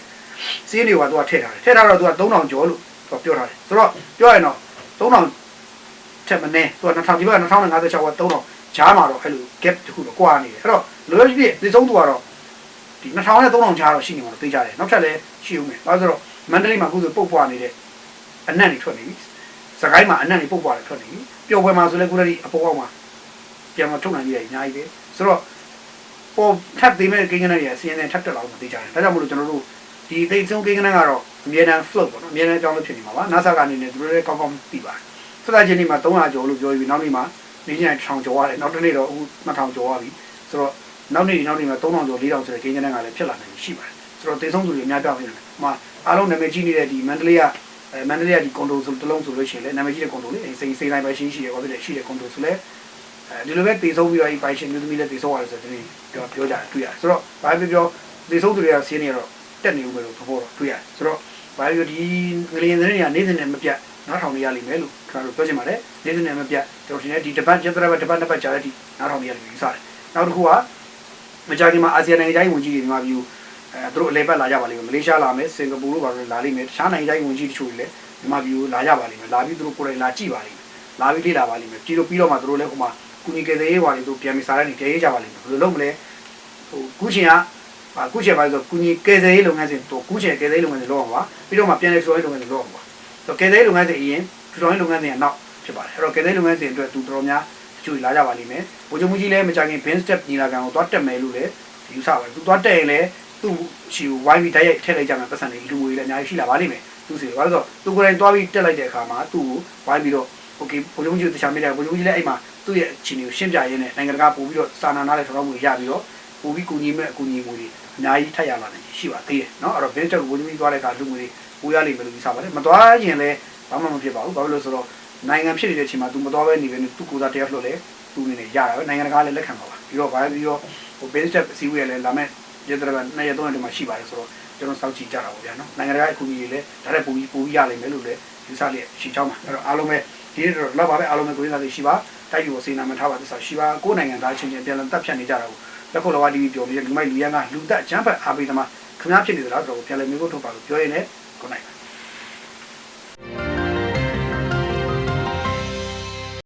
စီးတွေက तू ကထည့်ထားတယ်ထည့်ထားတော့ तू က3000ကျော်လို့ तू ပြောထားတယ်ဆိုတော့ပြောရရင်တော့3000ထက်မနည်း तू က2000ဒီဘက်က2056က3000ဂျားမှာတော့အဲ့လို gap တခုတော့ကွာနေတယ်အဲ့တော့လောလောဆယ်သေဆုံးသူကတော့ဒီ2000နဲ့3000ဂျားတော့ရှိနေမှာတော့သိကြတယ်နောက်ထပ်လည်းရှိဦးမယ်ဘာလို့ဆိုတော့ မန္တလေးမှာအခုဆိုပုတ်ပွားနေတဲ့အနံ့တွေထွက်နေပြီစကိုင်းမှာအနံ့တွေပုတ်ပွားတယ်ထွက်နေပြီပျော်ပွဲမှာဆိုလဲခုနကဒီအပေါ်အောက်မှာပြန်မထုတ်နိုင်ကြရအများကြီးပဲဆိုတော့ပေါ်ထပ်သေးမဲ့ကိန်းကနန်းတွေအစီအစဉ်ထပ်တက်လာလို့မသေးကြဘူးဒါကြောင့်မလို့ကျွန်တော်တို့ဒီသိဆုံးကိန်းကနန်းကတော့အမြဲတမ်း float ပေါ့နော်အမြဲတမ်းအကြောင်းလို့ဖြစ်နေမှာပါ NASA ကနေနေသူတို့လည်းကောင်းကောင်းသိပါတယ်ဆက်လာချင်းနေ့မှာ300ကျော်လို့ပြောပြီးနောက်နေ့မှာနေ့ည1000ကျော်ရတယ်နောက်တစ်နေ့တော့အခု2000ကျော်သွားပြီဆိုတော့နောက်နေ့ဒီနောက်နေ့မှာ3000ကျော်4000ဆိုတဲ့ကိန်းကနန်းကလည်းဖြစ်လာနိုင်ရှိပါတယ်ဆိုတော့သိဆုံးသူတွေအများပြောင်းနေတယ်ဟိုမှာ အားလုံးနာမည်ကြီးနေတဲ့ဒီမန္တလေးကအဲမန္တလေးကဒီကွန်ဒိုဆိုတလုံးဆိုလို့ရှိရင်လည်းနာမည်ကြီးတဲ့ကွန်ဒိုလေစိန်စိန်တိုင်းပဲရှိရှိတယ်ဟောတဲ့ရှိတဲ့ကွန်ဒိုဆိုလဲအဲဒီလိုပဲတည်ဆုံးပြီးတော့ဒီပိုင်ရှင်မျိုးသမီးလည်းတည်ဆုံးရတယ်ဆိုတဲ့ပြောပြောကြတယ်တွေ့ရတယ်ဆိုတော့ဘာပဲပြောတည်ဆုံးသူတွေကစီးနေတော့တက်နေဦးမယ်လို့သဘောတော့တွေ့ရတယ်ဆိုတော့ဘာပဲပြောဒီငလျင်သတင်းတွေကနေ့စဉ်နဲ့မပြတ်နားထောင်နေရလိမ့်မယ်လို့ကျွန်တော်တို့ပြောချင်ပါတယ်နေ့စဉ်နဲ့မပြတ်ကျွန်တော်ထင်တယ်ဒီတပတ်ကျက်တရပတ်တပတ်နှစ်ပတ်ကြာတဲ့ဒီနားထောင်နေရလိမ့်မယ်ယူဆတယ်နောက်တစ်ခုကမကြာခင်မှာအာဆီယံနိုင်ငံခြားရေးဝန်ကြီးတွေမြန်မာပြည် အဲသူတို့အလဲပတ်လာကြပါလိမ့်မယ်မလေးရှားလာမယ်စင်ကာပူတို့ဘာလို့လာလိမ့်မယ်တခြားနိုင်ငံခြားရေးဝန်ကြီးတချို့တွေလည်းမြန်မာပြည်ကိုလာကြပါလိမ့်မယ်လာပြီးသူတို့ကိုယ်တိုင်လာကြည့်ပါလိမ့်မယ်လာပြီးလေ့လာပါလိမ့်မယ်ပြီးတော့ပြီးတော့မှသူတို့လည်းဟိုမှာကုညီကယ်ဆယ်ရေးဟွာတွေသူပြန်ပြီးစားရနေကြရေးကြပါလိမ့်မယ်ဘယ်လိုလုပ်မလဲဟိုခုချိန်ကဟာခုချိန်ပါဆိုကုညီကယ်ဆယ်ရေးလုပ်ငန်းစဉ်တော့ခုချိန်ကယ်ဆယ်ရေးလုပ်ငန်းစဉ်လုပ်အောင်ပါပြီးတော့မှပြန်လည်ဆိုရေးလုပ်ငန်းစဉ်လုပ်အောင်ပါဆိုတော့ကယ်ဆယ်ရေးလုပ်ငန်းစဉ်အရင်ထူထောင်ရေးလုပ်ငန်းစဉ်ကနောက်ဖြစ်ပါတယ်အဲ့တော့ကယ်ဆယ်ရေးလုပ်ငန်းစဉ်အတွက်သူတော်တော်များတချို့လာကြပါလိမ့်မယ်ဘိုးချုပ်မကြီးလည်းမကြခင် bin step ညီလာခံကိုသွားတက်မယ်လို့လည်းယူဆပါတယ်သူသွားတက်ရင်လည်း သူ့ရှိကို YB တိုက်ရိုက်ထည့်လိုက်ကြမယ်ပတ်စံတွေလူငွေလည်းအများကြီးရှိလာပါလိမ့်မယ်သူစီဘာလို့ဆိုတော့သူကိုယ်တိုင်သွားပြီးတက်လိုက်တဲ့အခါမှာသူ့ကို YB တော့ okay ဘိုးချုပ်ကြီးတခြားမေးတယ်ဘိုးချုပ်ကြီးလည်းအဲ့မှာသူ့ရဲ့အခြေအနေကိုရှင်းပြရင်းနဲ့နိုင်ငံတကာပို့ပြီးတော့စာနာနာနဲ့ထောက်ထောက်မှုရပြီးတော့ပို့ပြီးကူညီမဲ့အကူအညီငွေတွေအများကြီးထပ်ရလာနိုင်ရှိပါသေးတယ်เนาะအဲ့တော့ bin step ကိုဘိုးချုပ်ကြီးသွားတဲ့အခါလူငွေတွေပို့ရလိမ့်မယ်လို့ယူဆပါတယ်မသွားရင်လည်းဘာမှမဖြစ်ပါဘူးဘာလို့လဲဆိုတော့နိုင်ငံဖြစ်နေတဲ့အချိန်မှာ तू မသွားဘဲနေပဲနဲ့သူ့ကိုယ်စားတရားလွှတ်လဲသူ့အနေနဲ့ရတာပဲနိုင်ငံတကာလည်းလက်ခံပါပါပြီးတော့ဘာပဲပြီးတော့ဟို base step အစည်းအဝေးလည်းလာမဲ့ ရတဲ့ဘက်နှစ်ရက်သုံးရက်တည်းမှာရှိပါတယ်ဆိုတော့ကျွန်တော်စောင့်ကြည့်ကြတာပေါ့ဗျာနော်နိုင်ငံတကာအကူအညီတွေလည်းဒါနဲ့ပုံပြီးပုံပြီးရနိုင်မယ်လို့လည်းယူဆလျက်ရှိချောင်းပါအဲ့တော့အားလုံးပဲဒီနေ့တော့လောက်ပါပဲအားလုံးပဲကိုရင်းသားတွေရှိပါတိုက်ယူကိုစေနာမထားပါသစ္စာရှိပါကိုယ်နိုင်ငံသားချင်းချင်းပြန်လည်တပ်ဖြတ်နေကြတာကိုလက်ခုပ်လဝတီပြောပြီးလူမိုက်လူရန်ကလူသက်အချမ်းဖက်အားပေးသမားခင်ဗျားဖြစ်နေသလားဆိုတော့ပြန်လည်မျိုးထုတ်ပါလို့ပြောရင်းနဲ့ကိုနိုင်ပါ